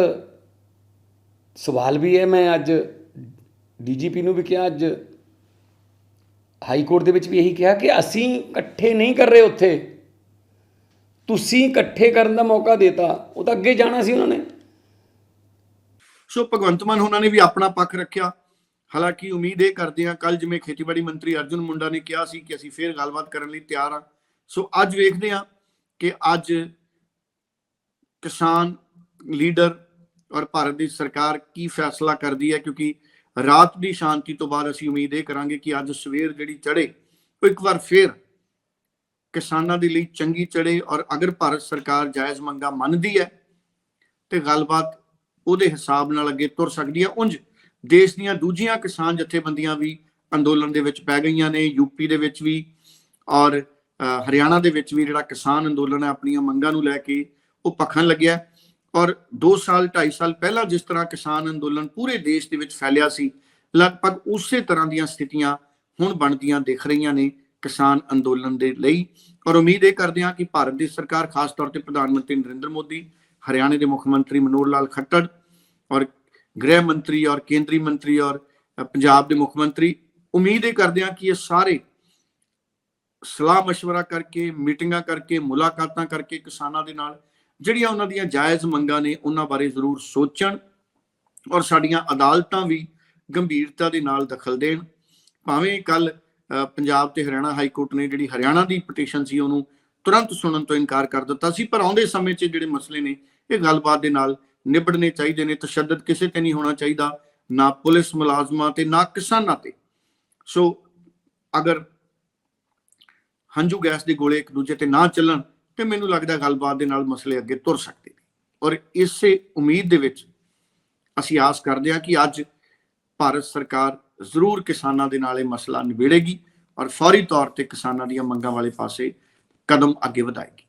S2: ਸਵਾਲ ਵੀ ਹੈ, ਮੈਂ ਅੱਜ ਡੀਜੀਪੀ ਨੂੰ ਵੀ ਕਿਹਾ, ਅੱਜ ਹਾਈ ਕੋਰਟ ਦੇ ਵਿੱਚ ਵੀ ਇਹੀ ਕਿਹਾ ਕਿ ਅਸੀਂ ਇਕੱਠੇ ਨਹੀਂ ਕਰ ਰਹੇ ਉੱਥੇ। ਤੁਸੀਂ ਇਕੱਠੇ ਕਰਨ ਦਾ ਮੌਕਾ ਦੇਤਾ, ਉਹ ਤਾਂ ਅੱਗੇ ਜਾਣਾ ਸੀ ਉਹਨਾਂ ਨੇ।
S1: ਸੋ ਭਗਵੰਤ ਮਾਨ ਉਹਨਾਂ ਨੇ ਵੀ ਆਪਣਾ ਪੱਖ ਰੱਖਿਆ। ਹਾਲਾਂਕਿ ਉਮੀਦ ਇਹ ਕਰਦੇ ਹਾਂ ਕੱਲ ਜਿਵੇਂ ਖੇਤੀਬਾੜੀ ਮੰਤਰੀ ਅਰਜੁਨ ਮੁੰਡਾ ਨੇ ਕਿਹਾ ਸੀ ਕਿ ਅਸੀਂ ਫੇਰ ਗੱਲਬਾਤ ਕਰਨ ਲਈ ਤਿਆਰ ਹਾਂ। ਸੋ ਅੱਜ ਵੇਖਦੇ ਹਾਂ ਕਿ ਅੱਜ ਕਿਸਾਨ ਲੀਡਰ ਔਰ ਭਾਰਤ ਦੀ ਸਰਕਾਰ ਕੀ ਫੈਸਲਾ ਕਰਦੀ ਹੈ, ਕਿਉਂਕਿ ਰਾਤ ਦੀ ਸ਼ਾਂਤੀ ਤੋਂ ਬਾਅਦ ਅਸੀਂ ਉਮੀਦ ਇਹ ਕਰਾਂਗੇ ਕਿ ਅੱਜ ਸਵੇਰ ਜਿਹੜੀ ਚੜੇ ਉਹ ਇੱਕ ਵਾਰ ਫੇਰ ਕਿਸਾਨਾਂ ਦੇ ਲਈ ਚੰਗੀ ਚੜੇ ਔਰ ਅਗਰ ਭਾਰਤ ਸਰਕਾਰ ਜਾਇਜ਼ ਮੰਗਾ ਮੰਨਦੀ ਹੈ ਤੇ ਗੱਲਬਾਤ ਉਹਦੇ ਹਿਸਾਬ ਨਾਲ ਅੱਗੇ ਤੁਰ ਸਕਦੀ ਹੈ। ਉਂਝ ਦੇਸ਼ ਦੀਆਂ ਦੂਜੀਆਂ ਕਿਸਾਨ ਜਥੇਬੰਦੀਆਂ ਵੀ ਅੰਦੋਲਨ ਦੇ ਵਿੱਚ ਪੈ ਗਈਆਂ ਨੇ ਯੂਪੀ ਦੇ ਵਿੱਚ ਵੀ ਔਰ ਹਰਿਆਣਾ ਦੇ ਵਿੱਚ ਵੀ ਜਿਹੜਾ ਕਿਸਾਨ ਅੰਦੋਲਨ ਹੈ ਆਪਣੀਆਂ ਮੰਗਾਂ ਨੂੰ ਲੈ ਕੇ ਉਹ ਪੱਖਣ ਲੱਗਿਆ ਔਰ 2 ਸਾਲ 2.5 ਸਾਲ ਪਹਿਲਾਂ ਜਿਸ ਤਰ੍ਹਾਂ ਕਿਸਾਨ ਅੰਦੋਲਨ ਪੂਰੇ ਦੇਸ਼ ਦੇ ਵਿੱਚ ਫੈਲਿਆ ਸੀ, ਲਗਭਗ ਉਸੇ ਤਰ੍ਹਾਂ ਦੀਆਂ ਸਥਿਤੀਆਂ ਹੁਣ ਬਣਦੀਆਂ ਦਿਖ ਰਹੀਆਂ ਨੇ। ਕਿਸਾਨ ਅੰਦੋਲਨ ਦੇ ਲਈ ਔਰ ਉਮੀਦ ਇਹ ਕਰਦੇ ਹਾਂ ਕਿ ਭਾਰਤ ਦੀ ਸਰਕਾਰ ਖਾਸ ਤੌਰ ਤੇ ਪ੍ਰਧਾਨ ਮੰਤਰੀ ਨਰਿੰਦਰ ਮੋਦੀ ਹਰਿਆਣੇ ਦੇ ਮੁੱਖ ਮੰਤਰੀ ਮਨੋਹਰ ਲਾਲ ਖੱਟੜ ਔਰ ਗ੍ਰਹਿ ਮੰਤਰੀ ਔਰ ਕੇਂਦਰੀ ਮੰਤਰੀ ਔਰ ਅ, ਪੰਜਾਬ ਦੇ ਮੁੱਖ ਮੰਤਰੀ ਉਮੀਦ ਇਹ ਕਰਦੇ ਹਾਂ ਕਿ ਇਹ ਸਾਰੇ ਸਲਾਹ مشورہ ਕਰਕੇ ਮੀਟਿੰਗਾਂ ਕਰਕੇ ਮੁਲਾਕਾਤਾਂ ਕਰਕੇ ਕਿਸਾਨਾਂ ਦੇ ਨਾਲ ਜਿਹੜੀਆਂ ਉਹਨਾਂ ਦੀਆਂ ਜਾਇਜ਼ ਮੰਗਾਂ ਨੇ ਉਹਨਾਂ ਬਾਰੇ ਜ਼ਰੂਰ ਸੋਚਣ ਔਰ ਸਾਡੀਆਂ ਅਦਾਲਤਾਂ ਵੀ ਗੰਭੀਰਤਾ ਦੇ ਨਾਲ ਦਖਲ ਦੇਣ ਭਾਵੇਂ ਕੱਲ ਪੰਜਾਬ ਤੇ ਹਰਿਆਣਾ ਹਾਈ ਕੋਰਟ ਨੇ ਜਿਹੜੀ ਹਰਿਆਣਾ ਦੀ ਪਟੀਸ਼ਨ ਸੀ ਉਹਨੂੰ ਤੁਰੰਤ ਸੁਣਨ ਤੋਂ ਇਨਕਾਰ ਕਰ ਦਿੱਤਾ ਸੀ, ਪਰ ਆਉਂਦੇ ਸਮੇਂ 'ਚ ਜਿਹੜੇ ਮਸਲੇ ਨੇ, ਇਹ ਗੱਲਬਾਤ ਦੇ ਨਾਲ ਨਿਬੜਨੇ ਚਾਹੀਦੇ ਨੇ, ਤਸ਼ੱਦਦ ਕਿਸੇ ਤੇ ਨਹੀਂ ਹੋਣਾ ਚਾਹੀਦਾ, ਨਾ ਪੁਲਿਸ ਮੁਲਾਜ਼ਮਾਂ ਤੇ, ਨਾ ਕਿਸਾਨਾਂ ਤੇ। ਸੋ ਅਗਰ ਹੰਝੂ ਗੈਸ ਦੇ ਗੋਲੇ ਇੱਕ ਦੂਜੇ ਤੇ ਨਾ ਚੱਲਣ, ਤੇ ਮੈਨੂੰ ਲੱਗਦਾ ਗੱਲਬਾਤ ਦੇ ਨਾਲ ਮਸਲੇ ਅੱਗੇ ਤੁਰ ਸਕਦੇ ਨੇ। ਔਰ ਇਸੇ ਉਮੀਦ ਦੇ ਵਿੱਚ ਅਸੀਂ ਆਸ ਕਰਦੇ ਹਾਂ ਕਿ ਅੱਜ ਭਾਰਤ ਸਰਕਾਰ ਜ਼ਰੂਰ ਕਿਸਾਨਾਂ ਦੇ ਨਾਲ ਇਹ ਮਸਲਾ ਨਿਬੇੜੇਗੀ ਔਰ ਫੌਰੀ ਤੌਰ ਤੇ ਕਿਸਾਨਾਂ ਦੀਆਂ ਮੰਗਾਂ ਵਾਲੇ ਪਾਸੇ ਕਦਮ ਅੱਗੇ ਵਧਾਏਗੀ।